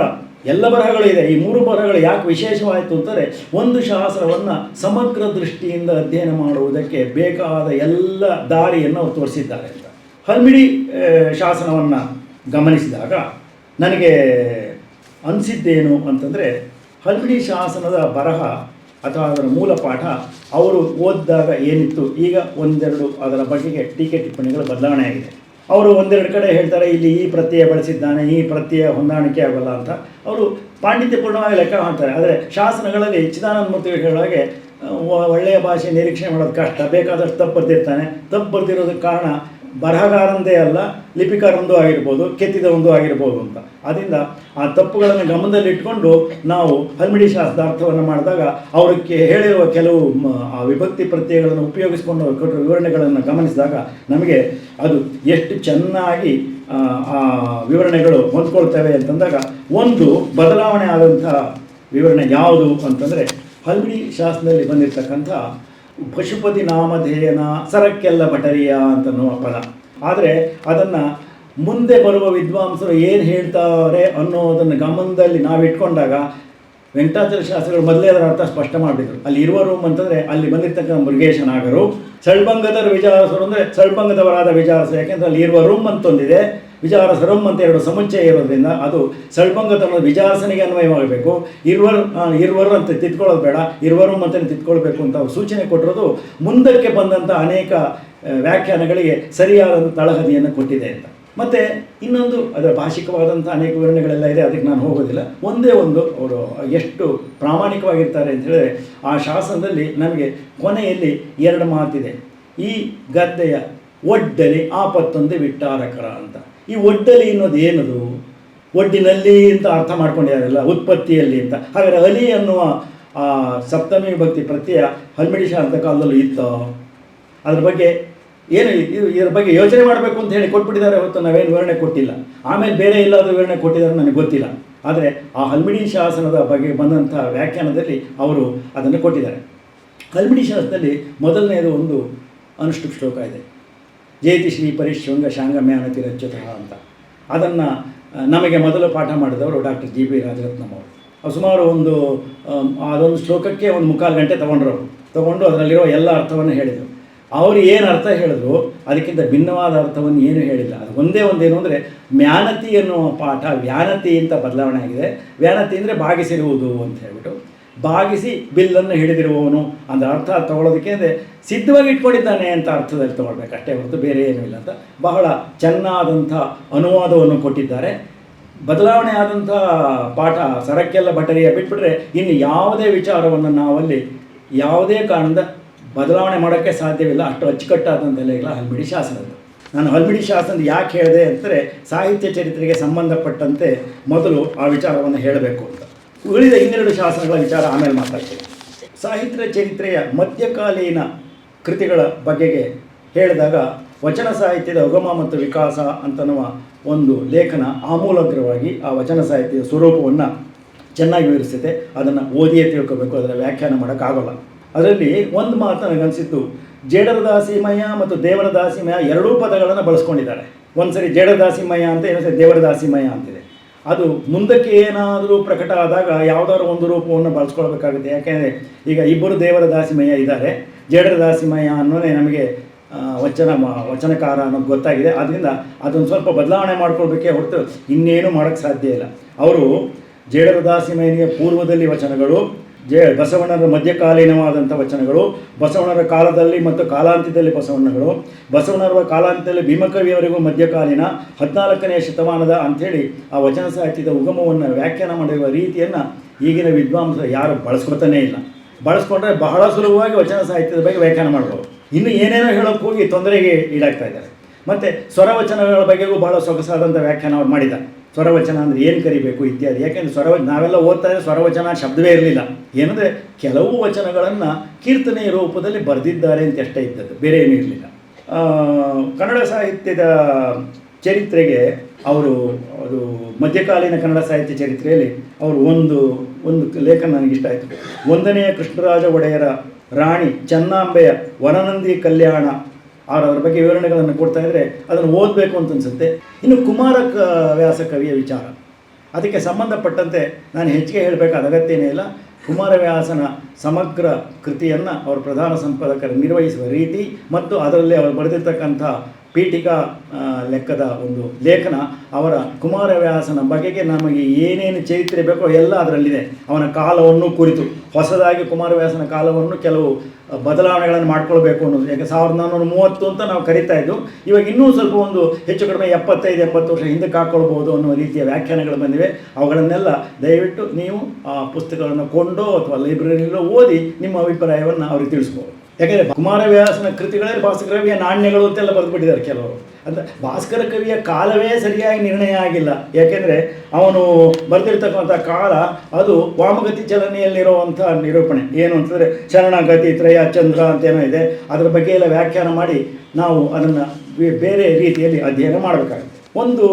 Speaker 1: ಎಲ್ಲ ಬರಹಗಳು ಇದೆ. ಈ ಮೂರು ಬರಹಗಳು ಯಾಕೆ ವಿಶೇಷವಾಯಿತು ಅಂತಂದರೆ ಒಂದು ಶಾಸ್ತ್ರವನ್ನು ಸಮಗ್ರ ದೃಷ್ಟಿಯಿಂದ ಅಧ್ಯಯನ ಮಾಡುವುದಕ್ಕೆ ಬೇಕಾದ ಎಲ್ಲ ದಾರಿಯನ್ನು ಅವರು ತೋರಿಸಿದ್ದಾರೆ ಅಂತ. ಹಲ್ಮಿಡಿ ಶಾಸನವನ್ನು ಗಮನಿಸಿದಾಗ ನನಗೆ ಅನಿಸಿದ್ದೇನು ಅಂತಂದರೆ ಹಲ್ಮಿಡಿ ಶಾಸನದ ಬರಹ ಅಥವಾ ಅದರ ಮೂಲ ಪಾಠ ಅವರು ಓದಿದಾಗ ಏನಿತ್ತು? ಈಗ ಒಂದೆರಡು ಅದರ ಬಗೆಗೆ ಟೀಕೆ ಟಿಪ್ಪಣಿಗಳು ಬದಲಾವಣೆ ಆಗಿದೆ. ಅವರು ಒಂದೆರಡು ಕಡೆ ಹೇಳ್ತಾರೆ, ಇಲ್ಲಿ ಈ ಪ್ರತ್ಯಯ ಬಳಸಿದ್ದಾನೆ, ಈ ಪ್ರತ್ಯಯ ಹೊಂದಾಣಿಕೆ ಆಗೋಲ್ಲ ಅಂತ. ಅವರು ಪಾಂಡಿತ್ಯಪೂರ್ಣವಾಗಿ ಲೆಕ್ಕ ಮಾಡ್ತಾರೆ ಆದರೆ ಶಾಸನಗಳಲ್ಲಿ ಚಿದಾನಂದ ಮೂರ್ತಿ ಹೇಳೋ ಹಾಗೆ ಒಳ್ಳೆಯ ಭಾಷೆ ನಿರೀಕ್ಷೆ ಮಾಡೋದು ಕಷ್ಟ. ಬೇಕಾದಷ್ಟು ತಪ್ಪು ಬರ್ತಿರ್ತಾನೆ ತಪ್ಪು ಬರ್ತಿರೋದಕ್ಕೆ ಕಾರಣ ಬರಹಗಾರಂದೇ ಅಲ್ಲ, ಲಿಪಿಕಾರಂದು ಆಗಿರ್ಬೋದು, ಕೆತ್ತಿದವಂದು ಆಗಿರ್ಬೋದು ಅಂತ. ಆದ್ದರಿಂದ ಆ ತಪ್ಪುಗಳನ್ನು ಗಮನದಲ್ಲಿಟ್ಕೊಂಡು ನಾವು ಹಲ್ಮಿಡಿ ಶಾಸ್ತ್ರದ ಅರ್ಥವನ್ನು ಮಾಡಿದಾಗ ಅವರಿಗೆ ಹೇಳಿರುವ ಕೆಲವು ಆ ವಿಭಕ್ತಿ ಪ್ರತ್ಯಯಗಳನ್ನು ಉಪಯೋಗಿಸಿಕೊಂಡು ಕೊಟ್ಟಿರುವ ವಿವರಣೆಗಳನ್ನು ಗಮನಿಸಿದಾಗ ನಮಗೆ ಅದು ಎಷ್ಟು ಚೆನ್ನಾಗಿ ಆ, ವಿವರಣೆಗಳು ಹೊಂದ್ಕೊಳ್ತವೆ ಅಂತಂದಾಗ ಒಂದು ಬದಲಾವಣೆ ಆದಂಥ ವಿವರಣೆ ಯಾವುದು ಅಂತಂದರೆ ಹಲ್ಮಿಡಿ ಶಾಸ್ತ್ರದಲ್ಲಿ ಬಂದಿರತಕ್ಕಂಥ ಪಶುಪತಿ ನಾಮಧೇಯನ ಸರಕ್ಕೆಲ್ಲ ಭಟರಿಯ ಅಂತನ್ನುವ ಪದ. ಆದರೆ ಅದನ್ನು ಮುಂದೆ ಬರುವ ವಿದ್ವಾಂಸರು ಏನು ಹೇಳ್ತಾರೆ ಅನ್ನೋದನ್ನು ಗಮನದಲ್ಲಿ ನಾವು ಇಟ್ಕೊಂಡಾಗ ವೆಂಕಟಾಚಲ ಶಾಸ್ತ್ರಿಗಳು ಮೊದಲೇ ಅದರ ಅರ್ಥ ಸ್ಪಷ್ಟ ಮಾಡಿದ್ರು ಅಲ್ಲಿ ಇರುವ ರೂಮ್ ಅಂತಂದರೆ ಅಲ್ಲಿ ಬಂದಿರತಕ್ಕಂಥ ಮುರುಗೇಶ ನಾಗರು ಸಳ್ಭಂಗದರ ವಿಚಾರಸರು ಅಂದರೆ ಸಳ್ಭಂಗದವರಾದ ವಿಚಾರಸರು ಯಾಕೆಂದರೆ ಅಲ್ಲಿ ಇರುವ ರೂಮ್ ಅಂತೊಂದಿದೆ. ವಿಚಾರಸರಂ ಅಂತ ಎರಡು ಸಮುಚ್ಚಯ ಇರೋದ್ರಿಂದ ಅದು ಸಳ್ಭಂಗತನ ವಿಚಾರಸನಿಗೆ ಅನ್ವಯವಾಗಬೇಕು. ಇರುವರು ಇರುವರು ಅಂತ ತಿದ್ಕೊಳ್ಳೋದು ಬೇಡ. ಇರುವರು ಅಂತ ತಿದ್ಕೊಳ್ಬೇಕು ಅಂತ ಅವ್ರು ಸೂಚನೆ ಕೊಟ್ಟಿರೋದು. ಮುಂದಕ್ಕೆ ಬಂದಂಥ ಅನೇಕ ವ್ಯಾಖ್ಯಾನಗಳಿಗೆ ಸರಿಯಾದ ತಳಹದಿಯನ್ನು ಕೊಟ್ಟಿದೆ ಅಂತ. ಮತ್ತು ಇನ್ನೊಂದು ಅದರ ಭಾಷಿಕವಾದಂಥ ಅನೇಕ ವಿವರಣೆಗಳೆಲ್ಲ ಇದೆ, ಅದಕ್ಕೆ ನಾನು ಹೋಗೋದಿಲ್ಲ. ಒಂದೇ ಒಂದು ಅವರು ಎಷ್ಟು ಪ್ರಾಮಾಣಿಕವಾಗಿರ್ತಾರೆ ಅಂತ ಹೇಳಿದ್ರೆ, ಆ ಶಾಸನದಲ್ಲಿ ನಮಗೆ ಕೊನೆಯಲ್ಲಿ ಎರಡು ಮಾತಿದೆ. ಈ ಗದ್ದೆಯ ಒಡ್ಡಲಿ ಆಪತ್ತೊಂದು ವಿಟ್ಟಾರಕರ ಅಂತ. ಈ ಒಡ್ಡಲಿ ಅನ್ನೋದು ಏನದು? ಒಡ್ಡಿನಲ್ಲಿ ಅಂತ ಅರ್ಥ ಮಾಡ್ಕೊಂಡಿದ್ದಾರಲ್ಲ, ಉತ್ಪತ್ತಿಯಲ್ಲಿ ಅಂತ. ಹಾಗಾದರೆ ಅಲಿ ಅನ್ನುವ, ಆ ಸಪ್ತಮಿ ಭಕ್ತಿ ಪ್ರತ್ಯಯ ಹಲ್ಮಿಡಿ ಅಂತ ಕಾಲದಲ್ಲೂ ಇತ್ತು? ಅದ್ರ ಬಗ್ಗೆ ಏನು ಇದು ಇದ್ರ ಬಗ್ಗೆ ಯೋಚನೆ ಮಾಡಬೇಕು ಅಂತ ಹೇಳಿ ಕೊಟ್ಬಿಟ್ಟಿದ್ದಾರೆ ಹೊತ್ತು ನಾವೇನು ವಿವರಣೆ ಕೊಟ್ಟಿಲ್ಲ. ಆಮೇಲೆ ಬೇರೆ ಎಲ್ಲಾದರೂ ವಿವರಣೆ ಕೊಟ್ಟಿದ್ದಾರೆ ನನಗೆ ಗೊತ್ತಿಲ್ಲ. ಆದರೆ ಆ ಹಲ್ಮಿಡಿ ಶಾಸನದ ಬಗ್ಗೆ ಬಂದಂಥ ವ್ಯಾಖ್ಯಾನದಲ್ಲಿ ಅವರು ಅದನ್ನು ಕೊಟ್ಟಿದ್ದಾರೆ. ಹಲ್ಮಿಡಿ ಶಾಸನದಲ್ಲಿ ಮೊದಲನೆಯದು ಒಂದು ಅನುಷ್ಠುಪ್ ಶ್ಲೋಕ ಇದೆ. ಜಯತಿ ಶ್ರೀ ಪರಿಶ್ವಂಗ ಶಾಂಗಮ್ಯಾನ ರಚ್ಯುತಃ ಅಂತ. ಅದನ್ನು ನಮಗೆ ಮೊದಲು ಪಾಠ ಮಾಡಿದವರು ಡಾಕ್ಟರ್ ಜಿ ಬಿ ರಾಜರತ್ನಂ ಅವರು. ಸುಮಾರು ಒಂದು ಅದೊಂದು ಶ್ಲೋಕಕ್ಕೆ ಒಂದು ಮುಕ್ಕಾಲು ಗಂಟೆ ತೊಗೊಂಡ್ರು ಅವರು. ತೊಗೊಂಡು ಅದರಲ್ಲಿರೋ ಎಲ್ಲ ಅರ್ಥವನ್ನು ಹೇಳಿದರು. ಅವರು ಏನು ಅರ್ಥ ಹೇಳಿದ್ರು, ಅದಕ್ಕಿಂತ ಭಿನ್ನವಾದ ಅರ್ಥವನ್ನು ಏನು ಹೇಳಿಲ್ಲ. ಅದು ಒಂದೇ ಒಂದೇನು ಅಂದರೆ, ಮ್ಯಾನತಿ ಎನ್ನುವ ಪಾಠ ವ್ಯಾನತಿ ಅಂತ ಬದಲಾವಣೆ ಆಗಿದೆ. ವ್ಯಾನತಿ ಅಂದರೆ ಭಾಗಿಸಿರುವುದು ಅಂತ ಹೇಳ್ಬಿಟ್ಟು, ಬಾಗಿಸಿ ಬಿಲ್ಲನ್ನು ಹಿಡಿದಿರುವವನು ಅಂತ ಅರ್ಥ ತಗೊಳ್ಳೋದಕ್ಕೆ ಅಂದರೆ, ಸಿದ್ಧವಾಗಿ ಇಟ್ಕೊಂಡಿದ್ದಾನೆ ಅಂತ ಅರ್ಥದಲ್ಲಿ ತಗೊಳ್ಬೇಕು. ಅಷ್ಟೇ ಹೊರತು ಬೇರೆ ಏನೂ ಇಲ್ಲ ಅಂತ. ಬಹಳ ಚೆನ್ನಾದಂಥ ಅನುವಾದವನ್ನು ಕೊಟ್ಟಿದ್ದಾರೆ. ಬದಲಾವಣೆ ಆದಂಥ ಪಾಠ, ಸರಕ್ಕೆಲ್ಲ ಬಟರಿಯ ಬಿಟ್ಬಿಟ್ರೆ, ಇನ್ನು ಯಾವುದೇ ವಿಚಾರವನ್ನು ನಾವಲ್ಲಿ ಯಾವುದೇ ಕಾರಣದ ಬದಲಾವಣೆ ಮಾಡೋಕ್ಕೆ ಸಾಧ್ಯವಿಲ್ಲ. ಅಷ್ಟು ಅಚ್ಚುಕಟ್ಟಾದಂಥ ಲೇಖನ ಹಲ್ಮಿಡಿ ಶಾಸನದ್ದು ನಾನು ಹಲ್ಮಿಡಿ ಶಾಸನ ಯಾಕೆ ಹೇಳಿದೆ ಅಂದರೆ ಸಾಹಿತ್ಯ ಚರಿತ್ರೆಗೆ ಸಂಬಂಧಪಟ್ಟಂತೆ ಮೊದಲು ಆ ವಿಚಾರವನ್ನು ಹೇಳಬೇಕು ಅಂತ. ಉಳಿದ ಇನ್ನೆರಡು ಶಾಸನಗಳ ವಿಚಾರ ಆಮೇಲೆ ಮಾತಾಡ್ತೀನಿ. ಸಾಹಿತ್ಯ ಚರಿತ್ರೆಯ ಮಧ್ಯಕಾಲೀನ ಕೃತಿಗಳ ಬಗೆಗೆ ಹೇಳಿದಾಗ ವಚನ ಸಾಹಿತ್ಯದ ಉಗಮ ಮತ್ತು ವಿಕಾಸ ಅಂತನ್ನುವ ಒಂದು ಲೇಖನ ಆಮೂಲಾಗ್ರವಾಗಿ ಆ ವಚನ ಸಾಹಿತ್ಯದ ಸ್ವರೂಪವನ್ನು ಚೆನ್ನಾಗಿ ವಿವರಿಸುತ್ತೆ. ಅದನ್ನು ಓದಿಯೇ ತಿಳ್ಕೋಬೇಕು. ಅದರ ವ್ಯಾಖ್ಯಾನ ಮಾಡೋಕ್ಕಾಗೋಲ್ಲ. ಅದರಲ್ಲಿ ಒಂದು ಮಾತು ನನಗನ್ಸಿತ್ತು ಜೇಡರ ದಾಸಿಮಯ ಮತ್ತು ದೇವರ ದಾಸಿಮಯ ಎರಡೂ ಪದಗಳನ್ನು ಬಳಸ್ಕೊಂಡಿದ್ದಾರೆ. ಒಂದು ಸರಿ ಜೇಡರ ದಾಸಿಮಯ ಅಂತ, ಇನ್ನೊಂದು ದೇವರ ದಾಸಿಮಯ ಅಂತಿದೆ. ಅದು ಮುಂದಕ್ಕೆ ಏನಾದರೂ ಪ್ರಕಟ ಆದಾಗ ಯಾವುದಾದ್ರು ಒಂದು ರೂಪವನ್ನು ಬಳಸ್ಕೊಳ್ಬೇಕಾಗುತ್ತೆ. ಯಾಕೆಂದರೆ ಈಗ ಇಬ್ಬರು ದೇವರ ದಾಸಿಮಯ ಇದ್ದಾರೆ. ಜೇಡರ ದಾಸಿಮಯ ಅನ್ನೋದೇ ನಮಗೆ ವಚನ ವಚನಕಾರ ಅನ್ನೋದು ಗೊತ್ತಾಗಿದೆ. ಆದ್ದರಿಂದ ಅದನ್ನು ಸ್ವಲ್ಪ ಬದಲಾವಣೆ ಮಾಡ್ಕೊಳ್ಬೇಕೇ ಹೊರತು ಇನ್ನೇನು ಮಾಡೋಕ್ಕೆ ಸಾಧ್ಯ ಇಲ್ಲ. ಅವರು ಜೇಡರದಾಸಿಮಯನಿಯ ಪೂರ್ವದಲ್ಲಿ ವಚನಗಳು ಜೇ ಬಸವಣ್ಣರ ಮಧ್ಯಕಾಲೀನವಾದಂಥ ವಚನಗಳು, ಬಸವಣ್ಣರ ಕಾಲದಲ್ಲಿ ಮತ್ತು ಕಾಲಾಂತ್ಯದಲ್ಲಿ ಬಸವಣ್ಣಗಳು, ಬಸವಣ್ಣರ ಕಾಲಾಂತ್ಯದಲ್ಲಿ ಭೀಮಕವಿಯವರೆಗೂ ಮಧ್ಯಕಾಲೀನ ಹದಿನಾಲ್ಕನೆಯ ಶತಮಾನದ ಅಂಥೇಳಿ ಆ ವಚನ ಸಾಹಿತ್ಯದ ಉಗಮವನ್ನು ವ್ಯಾಖ್ಯಾನ ಮಾಡಿರುವ ರೀತಿಯನ್ನು ಈಗಿನ ವಿದ್ವಾಂಸರು ಯಾರು ಬಳಸ್ಕೊತಾನೇ ಇಲ್ಲ. ಬಳಸ್ಕೊಂಡ್ರೆ ಬಹಳ ಸುಲಭವಾಗಿ ವಚನ ಸಾಹಿತ್ಯದ ಬಗ್ಗೆ ವ್ಯಾಖ್ಯಾನ ಮಾಡಬಹುದು ಇನ್ನು ಏನೇನೋ ಹೇಳೋಕ್ಕೆ ಹೋಗಿ ತೊಂದರೆಗೆ ಈಡಾಗ್ತಾ ಇದ್ದಾರೆ. ಮತ್ತು ಸ್ವರವಚನಗಳ ಬಗ್ಗೆಗೂ ಬಹಳ ಸೊಗಸಾದಂಥ ವ್ಯಾಖ್ಯಾನ ಅವ್ರು ಮಾಡಿದ್ದಾರೆ. ಸ್ವರವಚನ ಅಂದರೆ ಏನು ಕರಿಬೇಕು ಇತ್ಯಾದಿ. ಯಾಕೆಂದರೆ ಸ್ವರವ ನಾವೆಲ್ಲ ಓದ್ತಾ ಇದ್ರೆ ಸ್ವರವಚನ ಶಬ್ದವೇ ಇರಲಿಲ್ಲ. ಏನಂದರೆ ಕೆಲವು ವಚನಗಳನ್ನು ಕೀರ್ತನೆಯ ರೂಪದಲ್ಲಿ ಬರೆದಿದ್ದಾರೆ ಅಂತ ಅಷ್ಟೇ ಇದ್ದದ್ದು, ಬೇರೆ ಏನೂ ಇರಲಿಲ್ಲ. ಕನ್ನಡ ಸಾಹಿತ್ಯದ ಚರಿತ್ರೆಗೆ ಅವರು, ಅದು ಮಧ್ಯಕಾಲೀನ ಕನ್ನಡ ಸಾಹಿತ್ಯ ಚರಿತ್ರೆಯಲ್ಲಿ ಅವರು ಒಂದು ಒಂದು ಲೇಖನ ನನಗೆ ಇಷ್ಟ ಆಯಿತು. ಒಂದನೆಯ ಕೃಷ್ಣರಾಜ ಒಡೆಯರ ರಾಣಿ ಚೆನ್ನಾಂಬೆಯ ವನನಂದಿ ಕಲ್ಯಾಣ ಅವರು ಅದರ ಬಗ್ಗೆ ವಿವರಣೆಗಳನ್ನು ಕೊಡ್ತಾ ಇದ್ದರೆ ಅದನ್ನು ಓದಬೇಕು ಅಂತ ಅನಿಸುತ್ತೆ. ಇನ್ನು ಕುಮಾರ ವ್ಯಾಸ ಕವಿಯ ವಿಚಾರ. ಅದಕ್ಕೆ ಸಂಬಂಧಪಟ್ಟಂತೆ ನಾನು ಹೆಚ್ಚಿಗೆ ಹೇಳಬೇಕಾದ ಅಗತ್ಯನೇ ಇಲ್ಲ. ಕುಮಾರವ್ಯಾಸನ ಸಮಗ್ರ ಕೃತಿಯನ್ನು ಅವರ ಪ್ರಧಾನ ಸಂಪಾದಕರು ನಿರ್ವಹಿಸುವ ರೀತಿ ಮತ್ತು ಅದರಲ್ಲಿ ಅವರು ಬರೆದಿರ್ತಕ್ಕಂಥ ಪೀಠಿಕಾ ಲೆಕ್ಕದ ಒಂದು ಲೇಖನ ಅವರ ಕುಮಾರವ್ಯಾಸನ ಬಗೆಗೆ ನಮಗೆ ಏನೇನು ಚರಿತ್ರೆ ಬೇಕೋ ಎಲ್ಲ ಅದರಲ್ಲಿದೆ. ಅವನ ಕಾಲವನ್ನು ಕುರಿತು, ಹೊಸದಾಗಿ ಕುಮಾರವ್ಯಾಸನ ಕಾಲವನ್ನು ಕೆಲವು ಬದಲಾವಣೆಗಳನ್ನು ಮಾಡ್ಕೊಳ್ಬೇಕು ಅನ್ನೋದು. ಯಾಕೆ, ಸಾವಿರದ ನಾನ್ನೂರ ಮೂವತ್ತು ಅಂತ ನಾವು ಕರಿತಾ ಇದ್ದು, ಇವಾಗ ಇನ್ನೂ ಸ್ವಲ್ಪ ಒಂದು ಹೆಚ್ಚು ಕಡಿಮೆ ಎಪ್ಪತ್ತೈದು, ಎಪ್ಪತ್ತು ವರ್ಷ ಹಿಂದೆ ಹಾಕ್ಕೊಳ್ಬೋದು ಅನ್ನೋ ರೀತಿಯ ವ್ಯಾಖ್ಯಾನಗಳು ಬಂದಿವೆ. ಅವುಗಳನ್ನೆಲ್ಲ ದಯವಿಟ್ಟು ನೀವು ಆ ಪುಸ್ತಕಗಳನ್ನು ಕೊಂಡೋ ಅಥವಾ ಲೈಬ್ರರಿಯಲ್ಲೋ ಓದಿ ನಿಮ್ಮ ಅಭಿಪ್ರಾಯವನ್ನು ಅವ್ರಿಗೆ ತಿಳಿಸ್ಬೋದು. ಯಾಕೆಂದರೆ ಕುಮಾರವ್ಯಾಸನ ಕೃತಿಗಳಲ್ಲಿ ಭಾಸ್ಕರ ಕವಿಯ ನಾಣ್ಯಗಳು ಅಂತೆಲ್ಲ ಬರೆದುಬಿಟ್ಟಿದ್ದಾರೆ ಕೆಲವರು. ಅಂದರೆ ಭಾಸ್ಕರ ಕವಿಯ ಕಾಲವೇ ಸರಿಯಾಗಿ ನಿರ್ಣಯ ಆಗಿಲ್ಲ. ಯಾಕೆಂದರೆ ಅವನು ಬರೆದಿರ್ತಕ್ಕಂಥ ಕಾಲ ಅದು ವಾಮಗತಿ ಚಲನೆಯಲ್ಲಿರುವಂಥ ನಿರೂಪಣೆ. ಏನು ಅಂತಂದರೆ ಶರಣಗತಿ, ತ್ರಯ, ಚಂದ್ರ ಅಂತೇನೋ ಇದೆ. ಅದರ ಬಗ್ಗೆ ಎಲ್ಲ ವ್ಯಾಖ್ಯಾನ ಮಾಡಿ ನಾವು ಅದನ್ನು ಬೇರೆ ರೀತಿಯಲ್ಲಿ ಅಧ್ಯಯನ ಮಾಡಬೇಕಾಗುತ್ತೆ. ಒಂದು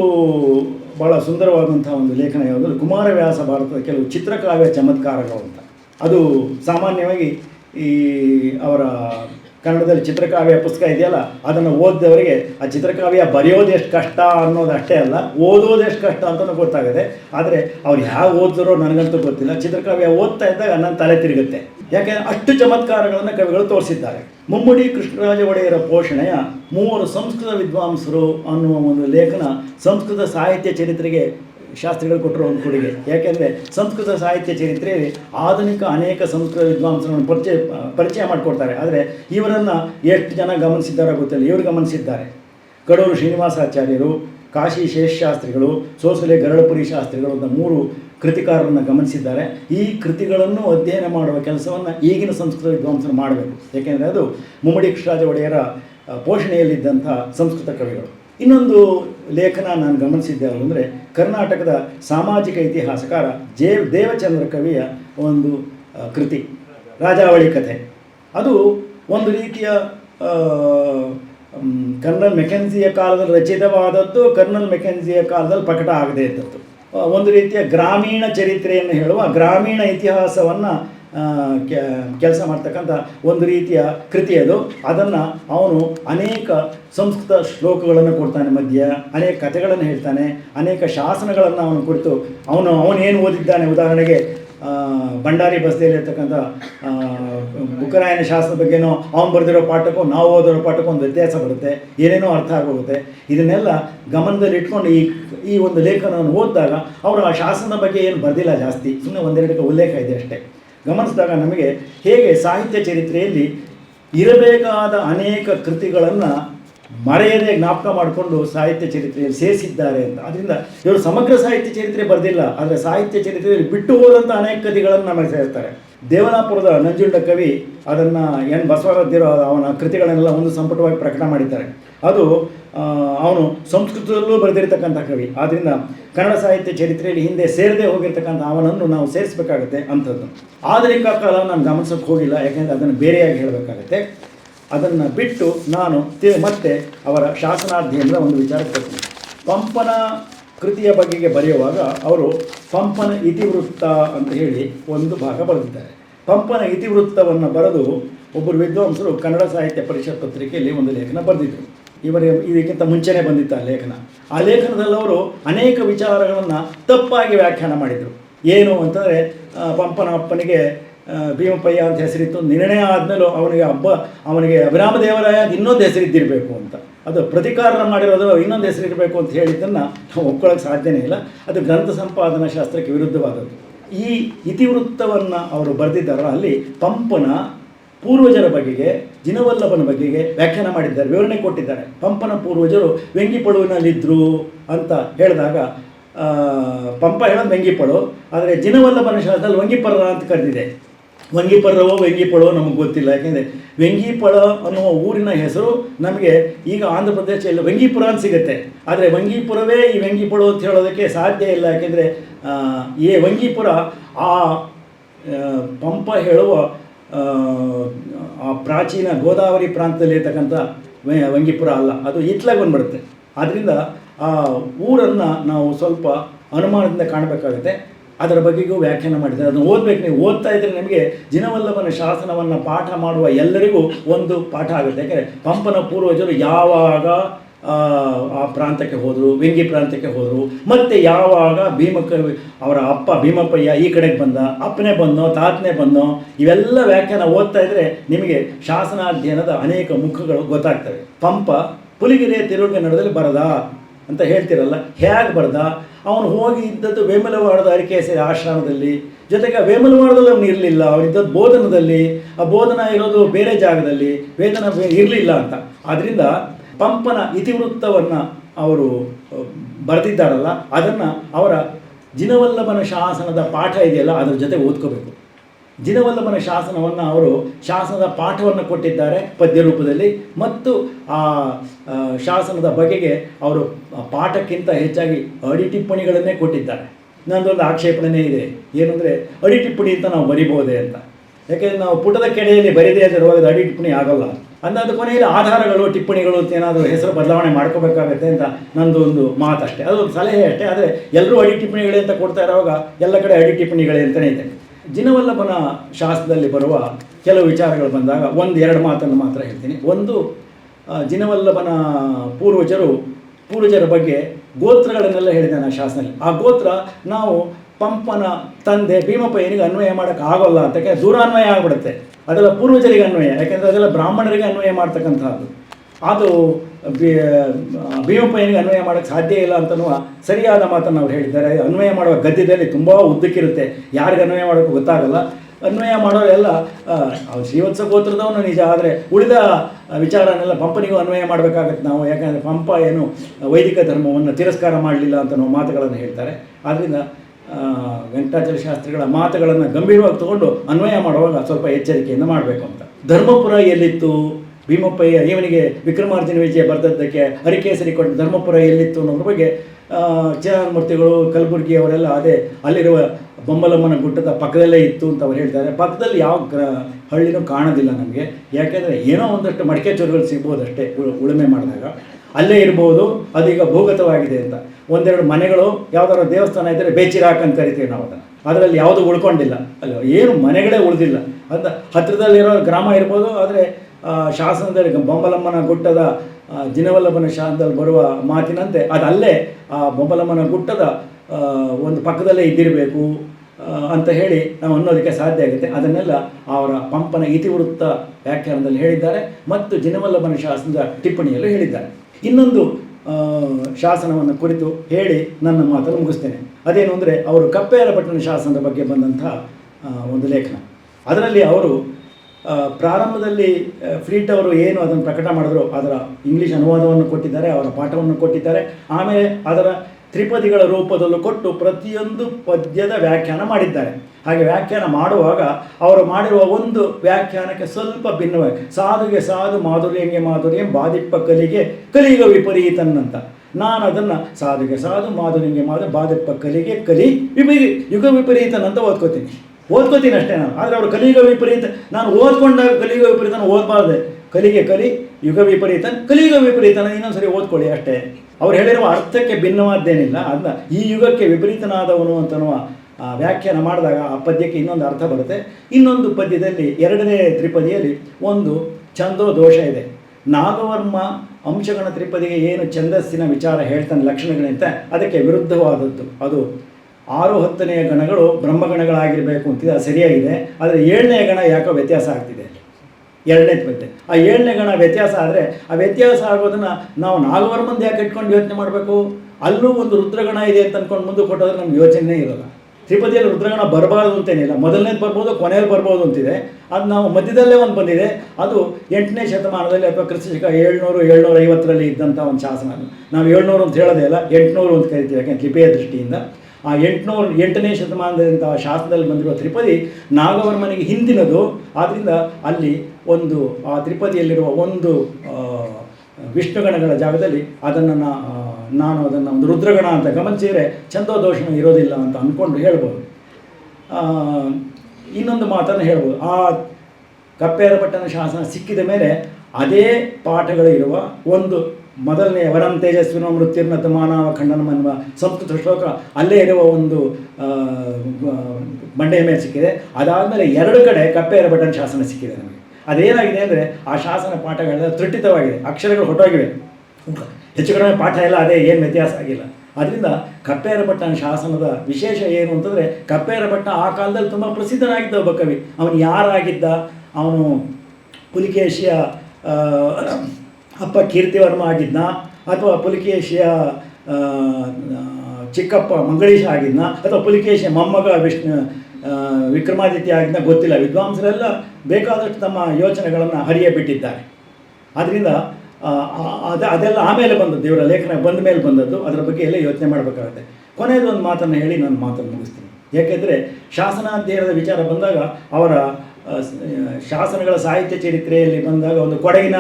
Speaker 1: ಭಾಳ ಸುಂದರವಾದಂಥ ಒಂದು ಲೇಖನ ಯಾವುದು? ಕುಮಾರವ್ಯಾಸ ಭಾರತದ ಕೆಲವು ಚಿತ್ರಕಾವ್ಯ ಚಮತ್ಕಾರಗಳು ಅಂತ. ಅದು ಸಾಮಾನ್ಯವಾಗಿ ಈ ಅವರ ಕನ್ನಡದಲ್ಲಿ ಚಿತ್ರಕಾವ್ಯ ಪುಸ್ತಕ ಇದೆಯಲ್ಲ, ಅದನ್ನು ಓದಿದವರಿಗೆ ಆ ಚಿತ್ರಕಾವ್ಯ ಬರೆಯೋದು ಎಷ್ಟು ಕಷ್ಟ ಅನ್ನೋದು ಅಷ್ಟೇ ಅಲ್ಲ, ಓದೋದು ಎಷ್ಟು ಕಷ್ಟ ಅಂತಲೂ ಗೊತ್ತಾಗುತ್ತೆ ಆದರೆ ಅವ್ರು ಯಾವ ಓದಿದ್ರೋ ನನಗಂತೂ ಗೊತ್ತಿಲ್ಲ. ಚಿತ್ರಕಾವ್ಯ ಓದ್ತಾ ಇದ್ದಾಗ ನನ್ನ ತಲೆ ತಿರುಗುತ್ತೆ. ಯಾಕೆಂದರೆ ಅಷ್ಟು ಚಮತ್ಕಾರಗಳನ್ನು ಕವಿಗಳು ತೋರಿಸಿದ್ದಾರೆ. ಮುಮ್ಮಡಿ ಕೃಷ್ಣರಾಜ ಒಡೆಯರ ಪೋಷಣೆಯ ಮೂವರು ಸಂಸ್ಕೃತ ವಿದ್ವಾಂಸರು ಅನ್ನುವ ಒಂದು ಲೇಖನ ಸಂಸ್ಕೃತ ಸಾಹಿತ್ಯ ಚರಿತ್ರೆಗೆ ಶಾಸ್ತ್ರಿಗಳು ಕೊಟ್ಟರು ಒಂದು ಕೊಡುಗೆ. ಯಾಕೆಂದರೆ ಸಂಸ್ಕೃತ ಸಾಹಿತ್ಯ ಚರಿತ್ರೆಯಲ್ಲಿ ಆಧುನಿಕ ಅನೇಕ ಸಂಸ್ಕೃತ ವಿದ್ವಾಂಸರನ್ನು ಪರಿಚಯ ಪರಿಚಯ ಮಾಡಿಕೊಡ್ತಾರೆ. ಆದರೆ ಇವರನ್ನು ಎಷ್ಟು ಜನ ಗಮನಿಸಿದ್ದಾರೋ ಗೊತ್ತಿಲ್ಲ. ಇವರು ಗಮನಿಸಿದ್ದಾರೆ. ಕಡೂರು ಶ್ರೀನಿವಾಸಾಚಾರ್ಯರು, ಕಾಶಿ ಶೇಷಶಾಸ್ತ್ರಿಗಳು, ಸೋಸಲೆ ಗರಳಪುರಿ ಶಾಸ್ತ್ರಿಗಳು ಅಂತ ಮೂರು ಕೃತಿಕಾರರನ್ನು ಗಮನಿಸಿದ್ದಾರೆ. ಈ ಕೃತಿಗಳನ್ನು ಅಧ್ಯಯನ ಮಾಡುವ ಕೆಲಸವನ್ನು ಈಗಿನ ಸಂಸ್ಕೃತ ವಿದ್ವಾಂಸರು ಮಾಡಬೇಕು. ಯಾಕೆಂದರೆ ಅದು ಮುಮ್ಮಡಿ ಕೃಷ್ಣರಾಜ ಒಡೆಯರ ಪೋಷಣೆಯಲ್ಲಿದ್ದಂಥ ಸಂಸ್ಕೃತ ಕವಿಗಳು. ಇನ್ನೊಂದು ಲೇಖನ ನಾನು ಗಮನಿಸಿದ್ದೆ ಅಂದರೆ ಕರ್ನಾಟಕದ ಸಾಮಾಜಿಕ ಇತಿಹಾಸಕಾರ ಜೇ ದೇವಚಂದ್ರ ಕವಿಯ ಒಂದು ಕೃತಿ, ರಾಜಾವಳಿ ಕಥೆ. ಅದು ಒಂದು ರೀತಿಯ ಕರ್ನಲ್ ಮೆಕೆನ್ಸಿಯ ಕಾಲದಲ್ಲಿ ರಚಿತವಾದದ್ದು, ಕರ್ನಲ್ ಮೆಕೆನ್ಸಿಯ ಕಾಲದಲ್ಲಿ ಪ್ರಕಟ ಆಗದೇ ಇದ್ದದ್ದು. ಒಂದು ರೀತಿಯ ಗ್ರಾಮೀಣ ಚರಿತ್ರೆಯನ್ನು ಹೇಳುವ ಗ್ರಾಮೀಣ ಇತಿಹಾಸವನ್ನು ಕೆಲಸ ಮಾಡ್ತಕ್ಕಂಥ ಒಂದು ರೀತಿಯ ಕೃತಿ ಅದು. ಅದನ್ನು ಅವನು ಅನೇಕ ಸಂಸ್ಕೃತ ಶ್ಲೋಕಗಳನ್ನು ಕೊಡ್ತಾನೆ ಮಧ್ಯ, ಅನೇಕ ಕಥೆಗಳನ್ನು ಹೇಳ್ತಾನೆ, ಅನೇಕ ಶಾಸನಗಳನ್ನು ಅವನು ಕುರಿತು ಅವನು ಅವನೇನು ಓದಿದ್ದಾನೆ? ಉದಾಹರಣೆಗೆ ಭಂಡಾರಿ ಬಸ್ತಿಯಲ್ಲಿರ್ತಕ್ಕಂಥ ಬುಕ್ಕರಾಯನ ಶಾಸ್ತ್ರದ ಬಗ್ಗೆನೋ ಅವನು ಬರೆದಿರೋ ಪಾಠಕ್ಕೂ, ನಾವು ಓದಿರೋ ಪಾಠಕ್ಕೂ ಒಂದು ವ್ಯತ್ಯಾಸ ಬರುತ್ತೆ. ಏನೇನೋ ಅರ್ಥ ಆಗೋಗುತ್ತೆ. ಇದನ್ನೆಲ್ಲ ಗಮನದಲ್ಲಿ ಇಟ್ಕೊಂಡು ಈ ಈ ಒಂದು ಲೇಖನವನ್ನು ಓದಿದಾಗ ಅವರು ಆ ಶಾಸನದ ಬಗ್ಗೆ ಏನು ಬರೆದಿಲ್ಲ ಜಾಸ್ತಿ. ಸುಮ್ಮನೆ ಒಂದೆರಡಕ್ಕೆ ಉಲ್ಲೇಖ ಇದೆ ಅಷ್ಟೇ. ಗಮನಿಸಿದಾಗ ನಮಗೆ ಹೇಗೆ ಸಾಹಿತ್ಯ ಚರಿತ್ರೆಯಲ್ಲಿ ಇರಬೇಕಾದ ಅನೇಕ ಕೃತಿಗಳನ್ನು ಮರೆಯದೆ ಜ್ಞಾಪಕ ಮಾಡಿಕೊಂಡು ಸಾಹಿತ್ಯ ಚರಿತ್ರೆಯಲ್ಲಿ ಸೇರಿಸಿದ್ದಾರೆ ಅಂತ. ಅದರಿಂದ ಇವರು ಸಮಗ್ರ ಸಾಹಿತ್ಯ ಚರಿತ್ರೆ ಬರೆದಿಲ್ಲ, ಆದರೆ ಸಾಹಿತ್ಯ ಚರಿತ್ರೆಯಲ್ಲಿ ಬಿಟ್ಟು ಹೋದಂಥ ಅನೇಕ ಕೃತಿಗಳನ್ನು ನಮಗೆ ಸೇರ್ತಾರೆ ದೇವನಾಪುರದ ನಂಜುಂಡ ಕವಿ ಅದನ್ನು ಎನ್ ಬಸವರಾಜ್ಯರು ಅವನ ಕೃತಿಗಳನ್ನೆಲ್ಲ ಒಂದು ಸಂಪುಟವಾಗಿ ಪ್ರಕಟ ಮಾಡಿದ್ದಾರೆ. ಅದು ಅವನು ಸಂಸ್ಕೃತದಲ್ಲೂ ಬರೆದಿರತಕ್ಕಂಥ ಕವಿ. ಆದ್ದರಿಂದ ಕನ್ನಡ ಸಾಹಿತ್ಯ ಚರಿತ್ರೆಯಲ್ಲಿ ಹಿಂದೆ ಸೇರದೆ ಹೋಗಿರ್ತಕ್ಕಂಥ ಅವನನ್ನು ನಾವು ಸೇರಿಸಬೇಕಾಗುತ್ತೆ ಅಂಥದ್ದು. ಆಧುನಿಕ ಕಾಲ ನಾನು ಗಮನಿಸೋಕ್ಕೆ ಹೋಗಿಲ್ಲ, ಯಾಕೆಂದರೆ ಅದನ್ನು ಬೇರೆಯಾಗಿ ಹೇಳಬೇಕಾಗತ್ತೆ. ಅದನ್ನು ಬಿಟ್ಟು ನಾನು ಮತ್ತೆ ಅವರ ಶಾಸನಾಧ್ಯಯನದ ಒಂದು ವಿಚಾರಕ್ಕೆ ಬರ್ತೀನಿ ಪಂಪನ ಕೃತಿಯ ಬಗೆಗೆ ಬರೆಯುವಾಗ ಅವರು ಪಂಪನ ಇತಿವೃತ್ತ ಅಂತ ಹೇಳಿ ಒಂದು ಭಾಗ ಬರೆದಿದ್ದಾರೆ. ಪಂಪನ ಇತಿವೃತ್ತವನ್ನು ಬರೆದು ಒಬ್ಬರು ವಿದ್ವಾಂಸರು ಕನ್ನಡ ಸಾಹಿತ್ಯ ಪರಿಷತ್ ಪತ್ರಿಕೆಯಲ್ಲಿ ಒಂದು ಲೇಖನ ಬರೆದಿದ್ದರು ಇವರ ಇದಕ್ಕಿಂತ ಮುಂಚೆನೇ ಬಂದಿತ್ತು ಆ ಲೇಖನ. ಆ ಲೇಖನದಲ್ಲಿ ಅವರು ಅನೇಕ ವಿಚಾರಗಳನ್ನು ತಪ್ಪಾಗಿ ವ್ಯಾಖ್ಯಾನ ಮಾಡಿದರು. ಏನು ಅಂತಂದರೆ ಪಂಪನ ಅಪ್ಪನಿಗೆ ಭೀಮಪ್ಪಯ್ಯ ಅಂತ ಹೆಸರಿತ್ತು. ನಿರ್ಣಯ ಆದಮೇಲೂ ಅವನಿಗೆ ಹಬ್ಬ, ಅವನಿಗೆ ಅಭಿರಾಮ ದೇವರಾಯ ಇನ್ನೊಂದು ಹೆಸರಿದ್ದಿರಬೇಕು ಅಂತ. ಅದು ಪ್ರತಿಕಾರ ಮಾಡಿರೋದು ಇನ್ನೊಂದು ಹೆಸರಿರಬೇಕು ಅಂತ ಹೇಳಿದ್ದನ್ನು ನಾವು ಒಪ್ಕೊಳ್ಳೋಕೆ ಸಾಧ್ಯನೇ ಇಲ್ಲ. ಅದು ಗ್ರಂಥ ಸಂಪಾದನಾ ಶಾಸ್ತ್ರಕ್ಕೆ ವಿರುದ್ಧವಾದದ್ದು. ಈ ಇತಿವೃತ್ತವನ್ನು ಅವರು ಬರೆದಿದ್ದಾರೋ ಅಲ್ಲಿ ಪಂಪನ ಪೂರ್ವಜರ ಬಗೆಗೆ ಜಿನವಲ್ಲಭನ ಬಗೆಗೆ ವ್ಯಾಖ್ಯಾನ ಮಾಡಿದ್ದಾರೆ ವಿವರಣೆ ಕೊಟ್ಟಿದ್ದಾರೆ. ಪಂಪನ ಪೂರ್ವಜರು ವೆಂಗಿಪಳುವಿನಲ್ಲಿದ್ದರು ಅಂತ ಹೇಳಿದಾಗ ಪಂಪ ಹೇಳೋದು ವೆಂಗಿಪಳು ಆದರೆ ಜಿನವಲ್ಲಭನ ಶಾಸ್ತ್ರದಲ್ಲಿ ವಂಗಿಪರ ಅಂತ ಕರೆದಿದೆ. ವಂಗಿಪರ್ರವೋ ವೆಂಗಿಪಳೋ ನಮಗೆ ಗೊತ್ತಿಲ್ಲ ಯಾಕೆಂದರೆ ವೆಂಗಿಪಳ ಅನ್ನುವ ಊರಿನ ಹೆಸರು ನಮಗೆ ಈಗ ಆಂಧ್ರ ಪ್ರದೇಶದಲ್ಲಿ ವೆಂಗಿಪುರ ಅಂತ ಸಿಗುತ್ತೆ. ಆದರೆ ವಂಗಿಪುರವೇ ಈ ವೆಂಗಿಪಳು ಅಂತ ಹೇಳೋದಕ್ಕೆ ಸಾಧ್ಯ ಇಲ್ಲ ಯಾಕೆಂದರೆ ಈ ವಂಗಿಪುರ ಆ, ಪಂಪ ಹೇಳುವ ಆ, ಪ್ರಾಚೀನ ಗೋದಾವರಿ ಪ್ರಾಂತದಲ್ಲಿ ಇರ್ತಕ್ಕಂಥ ವಂಗಿಪುರ ಅಲ್ಲ ಅದು ಹಿತ್ಲಾಗಿ ಬಂದುಬಿಡುತ್ತೆ. ಆದ್ದರಿಂದ ಆ ಊರನ್ನು ನಾವು ಸ್ವಲ್ಪ ಅನುಮಾನದಿಂದ ಕಾಣಬೇಕಾಗುತ್ತೆ. ಅದರ ಬಗ್ಗೆಗೂ ವ್ಯಾಖ್ಯಾನ ಮಾಡಿದ್ದಾರೆ. ಅದನ್ನು ಓದಬೇಕು ನೀವು. ಓದ್ತಾ ಇದ್ದರೆ ನಿಮಗೆ ಜಿನವಲ್ಲಭನ ಶಾಸನವನ್ನು ಪಾಠ ಮಾಡುವ ಎಲ್ಲರಿಗೂ ಒಂದು ಪಾಠ ಆಗುತ್ತೆ. ಯಾಕೆಂದರೆ ಪಂಪನ ಪೂರ್ವಜರು ಯಾವಾಗ ಆ, ಪ್ರಾಂತಕ್ಕೆ ಹೋದರು ವಿಂಗಿ ಪ್ರಾಂತ್ಯಕ್ಕೆ ಹೋದರು. ಮತ್ತು ಯಾವಾಗ ಭೀಮಕ್ಕ ಅವರ ಅಪ್ಪ ಭೀಮಪ್ಪಯ್ಯ ಈ ಕಡೆಗೆ ಬಂದ ಅಪ್ಪನೇ ಬಂದೋ ತಾತನೇ ಬಂದೋ ಇವೆಲ್ಲ ವ್ಯಾಖ್ಯಾನ ಓದ್ತಾ ಇದ್ದರೆ ನಿಮಗೆ ಶಾಸನಾಧ್ಯಯನದ ಅನೇಕ ಮುಖಗಳು ಗೊತ್ತಾಗ್ತವೆ. ಪಂಪ ಪುಲಿಗಿರಿಯ ತಿರುಗಿ ನಡೆದಲ್ಲಿ ಬರದ? ಅಂತ ಹೇಳ್ತಿರಲ್ಲ ಹೇಗೆ ಬರ್ದ? ಅವನು ಹೋಗಿ ಇದ್ದದ್ದು ವೇಮಲವಾಡದ ಅರಿಕೇಸರಿ ಆಶ್ರಮದಲ್ಲಿ ಜೊತೆಗೆ ವೇಮಲವಾಡದಲ್ಲಿ ಅವನು ಇರಲಿಲ್ಲ. ಅವನಿದ್ದದ್ದು ಬೋಧನದಲ್ಲಿ ಆ ಬೋಧನ ಇರೋದು ಬೇರೆ ಜಾಗದಲ್ಲಿ ವೇತನ ಇರಲಿಲ್ಲ ಅಂತ. ಆದ್ದರಿಂದ ಪಂಪನ ಇತಿವೃತ್ತವನ್ನು ಅವರು ಬರೆದಿದ್ದಾರಲ್ಲ, ಅದನ್ನು ಅವರ ಜಿನವಲ್ಲಭನ ಶಾಸನದ ಪಾಠ ಇದೆಯಲ್ಲ, ಅದರ ಜೊತೆ ಓದ್ಕೋಬೇಕು. ಜಿನವಲ್ಲಭನ ಶಾಸನವನ್ನು ಅವರು ಶಾಸನದ ಪಾಠವನ್ನು ಕೊಟ್ಟಿದ್ದಾರೆ ಪದ್ಯ ರೂಪದಲ್ಲಿ, ಮತ್ತು ಆ ಶಾಸನದ ಬಗೆಗೆ ಅವರು ಪಾಠಕ್ಕಿಂತ ಹೆಚ್ಚಾಗಿ ಅಡಿ ಟಿಪ್ಪಣಿಗಳನ್ನೇ ಕೊಟ್ಟಿದ್ದಾರೆ. ನನ್ನದೊಂದು ಆಕ್ಷೇಪಣೆ ಇದೆ. ಏನಂದರೆ, ಅಡಿ ಟಿಪ್ಪಣಿ ಅಂತ ನಾವು ಬರಿಬೋದೆ ಅಂತ. ಯಾಕೆಂದರೆ ನಾವು ಪುಟದ ಕೆಡೆಯಲ್ಲಿ ಬರಿದೇ ಇರುವಾಗ ಅದು ಅಡಿ ಟಿಪ್ಪಣಿ ಆಗೋಲ್ಲ. ಅಂದಾದ ಕೊನೆಯಲ್ಲಿ ಆಧಾರಗಳು, ಟಿಪ್ಪಣಿಗಳು ಅಂತ ಏನಾದರೂ ಹೆಸರು ಬದಲಾವಣೆ ಮಾಡ್ಕೋಬೇಕಾಗತ್ತೆ ಅಂತ ನಂದು ಒಂದು ಮಾತಷ್ಟೇ. ಒಂದು ಸಲಹೆ ಅಷ್ಟೇ, ಆದರೆ ಎಲ್ಲರೂ ಅಡಿ ಟಿಪ್ಪಣಿಗಳೇ ಅಂತ ಕೊಡ್ತಾ ಇರೋವಾಗ ಎಲ್ಲ ಕಡೆ ಅಡಿ ಟಿಪ್ಪಣಿಗಳೇ ಅಂತಲೇ ಇದೆ. ಜಿನವಲ್ಲಭನ ಶಾಸ್ತ್ರದಲ್ಲಿ ಬರುವ ಕೆಲವು ವಿಚಾರಗಳು ಬಂದಾಗ ಒಂದು ಎರಡು ಮಾತನ್ನು ಮಾತ್ರ ಹೇಳ್ತೀನಿ. ಒಂದು ಜಿನವಲ್ಲಭನ ಪೂರ್ವಜರು, ಪೂರ್ವಜರ ಬಗ್ಗೆ ಗೋತ್ರಗಳನ್ನೆಲ್ಲ ಹೇಳಿದ್ದಾನೆ ಆ ಶಾಸ್ತ್ರದಲ್ಲಿ. ಆ ಗೋತ್ರ ನಾವು ಪಂಪನ ತಂದೆ ಭೀಮಪ್ಪಯ್ಯನಿಗೆ ಅನ್ವಯ ಮಾಡೋಕ್ಕಾಗೋಲ್ಲ ಅಂತಕ್ಕೆ ದೂರಾನ್ವಯ ಆಗಿಬಿಡುತ್ತೆ. ಅದೆಲ್ಲ ಪೂರ್ವಜರಿಗೆ ಅನ್ವಯ, ಯಾಕೆಂದರೆ ಅದೆಲ್ಲ ಬ್ರಾಹ್ಮಣರಿಗೆ ಅನ್ವಯ ಮಾಡ್ತಕ್ಕಂಥದ್ದು ಅದು ಭೀಮಪ್ಪಯ್ಯನಿಗೆ ಅನ್ವಯ ಮಾಡೋಕ್ಕೆ ಸಾಧ್ಯ ಇಲ್ಲ ಅಂತನೂ ಸರಿಯಾದ ಮಾತನ್ನು ಅವ್ರು ಹೇಳಿದ್ದಾರೆ. ಅನ್ವಯ ಮಾಡುವ ಗದ್ಯದಲ್ಲಿ ತುಂಬ ಉದ್ದಕ್ಕಿರುತ್ತೆ. ಯಾರಿಗೆ ಅನ್ವಯ ಮಾಡೋಕ್ಕೆ ಗೊತ್ತಾಗಲ್ಲ. ಅನ್ವಯ ಮಾಡೋರೆಲ್ಲ ಶ್ರೀವತ್ಸ ಗೋತ್ರದವನು ನಿಜ, ಆದರೆ ಉಳಿದ ವಿಚಾರನೆಲ್ಲ ಪಂಪನಿಗೂ ಅನ್ವಯ ಮಾಡಬೇಕಾಗತ್ತೆ ನಾವು. ಯಾಕಂದರೆ ಪಂಪ ಏನು ವೈದಿಕ ಧರ್ಮವನ್ನು ತಿರಸ್ಕಾರ ಮಾಡಲಿಲ್ಲ ಅಂತ ಮಾತುಗಳನ್ನು ಹೇಳ್ತಾರೆ. ಆದ್ದರಿಂದ ವೆಂಕಟಾಚಲ ಶಾಸ್ತ್ರಿಗಳ ಮಾತುಗಳನ್ನು ಗಂಭೀರವಾಗಿ ತಗೊಂಡು ಅನ್ವಯ ಮಾಡುವಾಗ ಸ್ವಲ್ಪ ಎಚ್ಚರಿಕೆಯನ್ನು ಮಾಡಬೇಕು ಅಂತ. ಧರ್ಮಪುರ ಎಲ್ಲಿತ್ತು? ಭೀಮಪ್ಪಯ್ಯ ಇವನಿಗೆ ವಿಕ್ರಮಾರ್ಜುನ ವಿಜಯ ಬರೆದದ್ದಕ್ಕೆ ಹರಿಕೇಸರಿ ಕೊಟ್ಟು ಧರ್ಮಪುರ ಎಲ್ಲಿತ್ತು ಅನ್ನೋದ್ರ ಬಗ್ಗೆ ಮೂರ್ತಿಗಳು ಕಲಬುರ್ಗಿ ಅವರೆಲ್ಲ ಅದೇ ಅಲ್ಲಿರುವ ಬೊಮ್ಮಲಮ್ಮನ ಗುಡ್ಡದ ಪಕ್ಕದಲ್ಲೇ ಇತ್ತು ಅಂತ ಅವ್ರು ಹೇಳ್ತಾರೆ. ಪಕ್ಕದಲ್ಲಿ ಯಾವ ಗ್ರ, ಹಳ್ಳಿನೂ ಕಾಣೋದಿಲ್ಲ ನಮಗೆ. ಯಾಕೆಂದರೆ ಏನೋ ಒಂದಷ್ಟು ಮಡಿಕೆ ಚೂರುಗಳು ಸಿಗ್ಬೋದು ಅಷ್ಟೇ ಉಳು- ಉಳುಮೆ ಮಾಡಿದಾಗ. ಅಲ್ಲೇ ಇರ್ಬೋದು, ಅದೀಗ ಭೂಗತವಾಗಿದೆ ಅಂತ. ಒಂದೆರಡು ಮನೆಗಳು ಯಾವ್ದಾದ್ರು ದೇವಸ್ಥಾನ ಇದ್ದರೆ ಬೇಚಿರಾಕ್ ಅಂತ ಕರಿತೀವಿ ನಾವು ಅದನ್ನು. ಅದರಲ್ಲಿ ಯಾವುದು ಉಳ್ಕೊಂಡಿಲ್ಲ. ಅಲ್ಲ, ಏನು ಮನೆಗಳೇ ಉಳಿದಿಲ್ಲ. ಅಂತ ಹತ್ತಿರದಲ್ಲಿರೋ ಗ್ರಾಮ ಇರ್ಬೋದು, ಆದರೆ ಶಾಸನದಲ್ಲಿ ಬೊಂಬಲಮ್ಮನ ಗುಡ್ಡದ ದಿನವಲ್ಲಭನ ಶಾಸನದಲ್ಲಿ ಬರುವ ಮಾತಿನಂತೆ ಅದಲ್ಲೇ, ಆ, ಬೊಂಬಲಮ್ಮನ ಗುಟ್ಟದ ಒಂದು ಪಕ್ಕದಲ್ಲೇ ಇದ್ದಿರಬೇಕು ಅಂತ ಹೇಳಿ ನಾವು ಅನ್ನೋದಕ್ಕೆ ಸಾಧ್ಯ ಆಗುತ್ತೆ. ಅದನ್ನೆಲ್ಲ ಅವರ ಪಂಪನ ಇತಿವೃತ್ತ ವ್ಯಾಖ್ಯಾನದಲ್ಲಿ ಹೇಳಿದ್ದಾರೆ ಮತ್ತು ಜಿನವಲ್ಲಭನ ಶಾಸನದ ಟಿಪ್ಪಣಿಯಲ್ಲೂ ಹೇಳಿದ್ದಾರೆ. ಇನ್ನೊಂದು ಶಾಸನವನ್ನು ಕುರಿತು ಹೇಳಿ ನನ್ನ ಮಾತನ್ನು ಮುಗಿಸ್ತೇನೆ. ಅದೇನು ಅಂದರೆ, ಅವರು ಕಪ್ಪೇರಪಟ್ಟಣ ಶಾಸನದ ಬಗ್ಗೆ ಬಂದಂಥ ಒಂದು ಲೇಖನ. ಅದರಲ್ಲಿ ಅವರು ಪ್ರಾರಂಭದಲ್ಲಿ ಫ್ರೀಟ್ ಅವರು ಏನು ಅದನ್ನು ಪ್ರಕಟ ಮಾಡಿದ್ರು, ಅದರ ಇಂಗ್ಲೀಷ್ ಅನುವಾದವನ್ನು ಕೊಟ್ಟಿದ್ದಾರೆ, ಅವರ ಪಾಠವನ್ನು ಕೊಟ್ಟಿದ್ದಾರೆ, ಆಮೇಲೆ ಅದರ ತ್ರಿಪದಿಗಳ ರೂಪದಲ್ಲೂ ಕೊಟ್ಟು ಪ್ರತಿಯೊಂದು ಪದ್ಯದ ವ್ಯಾಖ್ಯಾನ ಮಾಡಿದ್ದಾರೆ. ಹಾಗೆ ವ್ಯಾಖ್ಯಾನ ಮಾಡುವಾಗ ಅವರು ಮಾಡಿರುವ ಒಂದು ವ್ಯಾಖ್ಯಾನಕ್ಕೆ ಸ್ವಲ್ಪ ಭಿನ್ನವಾಗಿ, ಸಾಧುಗೆ ಸಾಧು, ಮಾಧುರ್ಯಂಗೆ ಮಾಧುರ್ಯಂ, ಬಾದಿಪ್ಪ ಕಲಿಗೆ ಕಲಿಗ ವಿಪರೀತನ್ನಂತ. ನಾನು ಅದನ್ನು ಸಾಧುಗೆ ಸಾಧು, ಮಾಧುರ್ಯಂಗೆ ಮಾಧು, ಬಾದಿಪ್ಪ ಕಲಿಗೆ ಕಲಿ ವಿಪರೀ, ಯುಗ ವಿಪರೀತನಂತ ಓದ್ಕೋತೀನಿ. ಓದ್ಕೋತೀನಿ ಅಷ್ಟೇ ನಾನು. ಆದರೆ ಅವರು ಕಲಿಯುಗ ವಿಪರೀತ, ನಾನು ಓದ್ಕೊಂಡಾಗ ಕಲಿಯುಗ ವಿಪರೀತನ ಓದಬಾರ್ದೆ. ಕಲಿಗೆ ಕಲಿ, ಯುಗ ವಿಪರೀತ ಕಲಿಯುಗ ವಿಪರೀತನ ಇನ್ನೊಂದು ಸರಿ ಓದ್ಕೊಳ್ಳಿ ಅಷ್ಟೇ. ಅವ್ರು ಹೇಳಿರುವ ಅರ್ಥಕ್ಕೆ ಭಿನ್ನವಾದ್ದೇನಿಲ್ಲ. ಅದನ್ನ ಈ ಯುಗಕ್ಕೆ ವಿಪರೀತನಾದವನು ಅಂತನ್ನುವ ವ್ಯಾಖ್ಯಾನ ಮಾಡಿದಾಗ ಆ ಪದ್ಯಕ್ಕೆ ಇನ್ನೊಂದು ಅರ್ಥ ಬರುತ್ತೆ. ಇನ್ನೊಂದು ಪದ್ಯದಲ್ಲಿ ಎರಡನೇ ತ್ರಿಪದಿಯಲ್ಲಿ ಒಂದು ಛಂದೋ ದೋಷ ಇದೆ. ನಾಗವರ್ಮ ಅಂಶಗಣ ತ್ರಿಪದಿಗೆ ಏನು ಛಂದಸ್ಸಿನ ವಿಚಾರ ಹೇಳ್ತಾನೆ ಲಕ್ಷಣಗಳಂತೆ ಅದಕ್ಕೆ ವಿರುದ್ಧವಾದದ್ದು. ಅದು ಆರು ಹತ್ತನೆಯ ಗಣಗಳು ಬ್ರಹ್ಮಗಣಗಳಾಗಿರಬೇಕು ಅಂತಿದೆ, ಅದು ಸರಿಯಾಗಿದೆ. ಆದರೆ ಏಳನೆಯ ಗಣ ಯಾಕೋ ವ್ಯತ್ಯಾಸ ಆಗ್ತಿದೆ. ಅಲ್ಲಿ ಬಂತೆ ಆ ಏಳನೇ ಗಣ ವ್ಯತ್ಯಾಸ ಆದರೆ ಆ ವ್ಯತ್ಯಾಸ ಆಗೋದನ್ನು ನಾವು ನಾಲ್ವರ ಮುಂದೆ ಯಾಕೆ ಇಟ್ಕೊಂಡು ಯೋಚನೆ ಮಾಡಬೇಕು? ಅಲ್ಲೂ ಒಂದು ರುದ್ರಗಣ ಇದೆ ಅಂತ ಅಂದ್ಕೊಂಡು ಮುಂದೆ ಕೊಟ್ಟೋದ್ರೆ ನಮ್ಗೆ ಯೋಚನೆ ಇರೋಲ್ಲ. ತ್ರಿಪದಿಯಲ್ಲಿ ರುದ್ರಗಣ ಬರಬಾರ್ದು ಅಂತೇನಿಲ್ಲ. ಮೊದಲನೇದು ಬರ್ಬೋದು, ಕೊನೆಯಲ್ಲಿ ಬರ್ಬೋದು ಅಂತಿದೆ. ಅದು ನಾವು ಮಧ್ಯದಲ್ಲೇ ಒಂದು ಬಂದಿದೆ. ಅದು ಎಂಟನೇ ಶತಮಾನದಲ್ಲಿ ಅಥವಾ ಕ್ರಿಸ್ತಶಕ ಏಳ್ನೂರು ಏಳ್ನೂರ ಐವತ್ತರಲ್ಲಿ ಇದ್ದಂಥ ಒಂದು ಶಾಸನ ನಾವು ಏಳ್ನೂರು ಅಂತ ಹೇಳೋದೇ ಇಲ್ಲ ಎಂಟುನೂರು ಅಂತ ಕರಿತೀವಿ ಯಾಕೆಂದ್ರೆ ಲಿಪಿಯ ದೃಷ್ಟಿಯಿಂದ. ಆ ಎಂಟುನೂರು ಎಂಟನೇ ಶತಮಾನದಂಥ ಶಾಸ್ತ್ರದಲ್ಲಿ ಬಂದಿರುವ ತ್ರಿಪದಿ ನಾಗವರ್ಮನಿಗೆ ಹಿಂದಿನದು. ಆದ್ದರಿಂದ ಅಲ್ಲಿ ಒಂದು, ಆ ತ್ರಿಪದಿಯಲ್ಲಿರುವ ಒಂದು ವಿಷ್ಣುಗಣಗಳ ಜಾಗದಲ್ಲಿ ಅದನ್ನು ನಾನು ಅದನ್ನು ಒಂದು ರುದ್ರಗಣ ಅಂತ ಗಮನಿಸಿದರೆ ಚಂದೋದೋಷಣ ಇರೋದಿಲ್ಲ ಅಂತ ಅಂದ್ಕೊಂಡು ಹೇಳ್ಬೋದು. ಇನ್ನೊಂದು ಮಾತನ್ನು ಹೇಳ್ಬೋದು. ಆ ಕಪ್ಪೇರಪಟ್ಟಣ ಶಾಸನ ಸಿಕ್ಕಿದ ಮೇಲೆ ಅದೇ ಪಾಠಗಳಿರುವ ಒಂದು ಮೊದಲನೇ ವರಂ ತೇಜಸ್ವಿನೋ ಮೃತ್ಯುರ್ನತ ಮಾನವ ಖಂಡನಂ ಎನ್ನುವ ಸಂಸ್ಕೃತ ಶ್ಲೋಕ ಅಲ್ಲೇ ಇರುವ ಒಂದು ಬಂಡೆಯ ಮೇಲೆ ಸಿಕ್ಕಿದೆ. ಅದಾದಮೇಲೆ ಎರಡು ಕಡೆ ಪಟ್ಟಣ ಶಾಸನ ಸಿಕ್ಕಿದೆ ನಮಗೆ. ಅದೇನಾಗಿದೆ ಅಂದರೆ ಆ ಶಾಸನ ಪಾಠಗಳೆಲ್ಲ ತೃಟಿತವಾಗಿದೆ ಅಕ್ಷರಗಳು ಹೊರಟೋಗಿವೆ. ಹೆಚ್ಚು ಕಡಿಮೆ ಪಾಠ ಎಲ್ಲ ಅದೇ, ಏನು ವ್ಯತ್ಯಾಸ ಆಗಿಲ್ಲ. ಅದರಿಂದ ಕಪ್ಪೇರ ಭಟ್ಟನ ಶಾಸನದ ವಿಶೇಷ ಏನು ಅಂತಂದರೆ ಕಪ್ಪೇರ ಭಟ್ಟ ಆ ಕಾಲದಲ್ಲಿ ತುಂಬ ಪ್ರಸಿದ್ಧನಾಗಿದ್ದ ಒಬ್ಬ ಕವಿ. ಅವನು ಯಾರಾಗಿದ್ದ? ಅವನು ಪುಲಿಕೇಶಿಯ ಅಪ್ಪ ಕೀರ್ತಿವರ್ಮ ಆಗಿದ್ನ ಅಥವಾ ಪುಲಿಕೇಶಿಯ ಚಿಕ್ಕಪ್ಪ ಮಂಗಳೇಶ ಆಗಿದ್ನ ಅಥವಾ ಪುಲಿಕೇಶಿಯ ಮೊಮ್ಮಗ ವಿಷ್ಣು ವಿಕ್ರಮಾದಿತ್ಯ ಆಗಿದ್ದ ಗೊತ್ತಿಲ್ಲ. ವಿದ್ವಾಂಸರೆಲ್ಲ ಬೇಕಾದಷ್ಟು ತಮ್ಮ ಯೋಚನೆಗಳನ್ನು ಹರಿಯ ಬಿಟ್ಟಿದ್ದಾರೆ ಆದ್ದರಿಂದ ಅದ, ಅದೆಲ್ಲ ಆಮೇಲೆ ಬಂದದ್ದು. ಇವರ ಲೇಖನ ಬಂದ ಮೇಲೆ ಬಂದದ್ದು. ಅದರ ಬಗ್ಗೆ ಎಲ್ಲ ಯೋಚನೆ ಮಾಡಬೇಕಾಗುತ್ತೆ. ಕೊನೆಯದು ಒಂದು ಮಾತನ್ನು ಹೇಳಿ ನಾನು ಮಾತನ್ನು ಮುಗಿಸ್ತೀನಿ. ಏಕೆಂದರೆ ಶಾಸನಾಧ್ಯಯನದ ವಿಚಾರ ಬಂದಾಗ ಅವರ ಶಾಸನಗಳ ಸಾಹಿತ್ಯ ಚರಿತ್ರೆಯಲ್ಲಿ ಬಂದಾಗ ಒಂದು ಕೊಡಗಿನ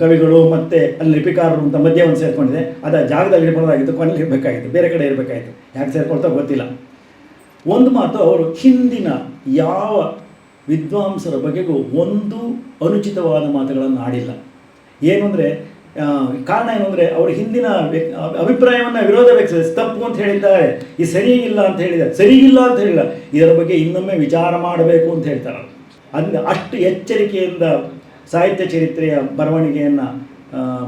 Speaker 1: ಕವಿಗಳು ಮತ್ತು ಅಲ್ಲಿ ಲಿಪಿಕಾರರು ಅಂತ ಮಧ್ಯೆ ಒಂದು ಸೇರಿಕೊಂಡಿದೆ. ಅದು ಆ ಜಾಗದಲ್ಲಿ ಇರ್ಬೋದಾಗಿತ್ತು ಕೊನೆಯಲ್ಲಿ ಇರಬೇಕಾಗಿತ್ತು, ಬೇರೆ ಕಡೆ ಇರಬೇಕಾಯಿತು ಯಾಕೆ ಸೇರ್ಕೊಳ್ತಾ ಗೊತ್ತಿಲ್ಲ. ಒಂದು ಮಾತು ಅವರು, ಹಿಂದಿನ ಯಾವ ವಿದ್ವಾಂಸರ ಬಗೆಗೂ ಒಂದು ಅನುಚಿತವಾದ ಮಾತುಗಳನ್ನು ಆಡಿಲ್ಲ. ಏನು ಅಂದರೆ ಕಾರಣ ಏನು ಅಂದರೆ, ಅವರು ಹಿಂದಿನ ಅಭಿಪ್ರಾಯವನ್ನು ವಿರೋಧ ವ್ಯಕ್ತಿಸಿ ತಪ್ಪು ಅಂತ ಹೇಳಿದ್ದಾರೆ. ಇದು ಸರಿ ಇಲ್ಲ ಅಂತ ಹೇಳಿದ್ದಾರೆ. ಸರಿ ಇಲ್ಲ ಅಂತ ಹೇಳಿಲ್ಲ. ಇದರ ಬಗ್ಗೆ ಇನ್ನೊಮ್ಮೆ ವಿಚಾರ ಮಾಡಬೇಕು ಅಂತ ಹೇಳ್ತಾರೆ ಅವ್ರು. ಅಷ್ಟು ಎಚ್ಚರಿಕೆಯಿಂದ ಸಾಹಿತ್ಯ ಚರಿತ್ರೆಯ ಬರವಣಿಗೆಯನ್ನು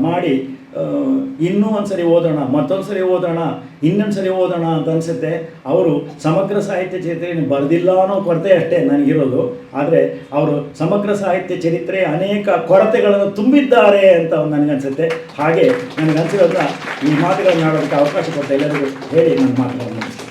Speaker 1: ಮಾಡಿ ಇನ್ನೂ ಒಂದು ಸರಿ ಓದೋಣ ಮತ್ತೊಂದು ಸರಿ ಓದೋಣ ಇನ್ನೊಂದು ಸರಿ ಓದೋಣ ಅಂತ ಅನಿಸುತ್ತೆ. ಅವರು ಸಮಗ್ರ ಸಾಹಿತ್ಯ ಚರಿತ್ರೆಯನ್ನು ಬರೆದಿಲ್ಲ ಅನ್ನೋ ಕೊರತೆ ಅಷ್ಟೇ ನನಗಿರೋದು. ಆದರೆ ಅವರು ಸಮಗ್ರ ಸಾಹಿತ್ಯ ಚರಿತ್ರೆ ಅನೇಕ ಕೊರತೆಗಳನ್ನು ತುಂಬಿದ್ದಾರೆ ಅಂತ ನನಗನ್ಸುತ್ತೆ. ಹಾಗೆ ನನಗನ್ಸಿರೋದನ್ನ ಈ ಮಾತುಗಳನ್ನು ಆಡೋದಕ್ಕೆ ಅವಕಾಶ ಕೊಟ್ಟ ಎಲ್ಲರಿಗೂ ಹೇಳಿ ನನ್ನ ಮಾತುಗಳನ್ನು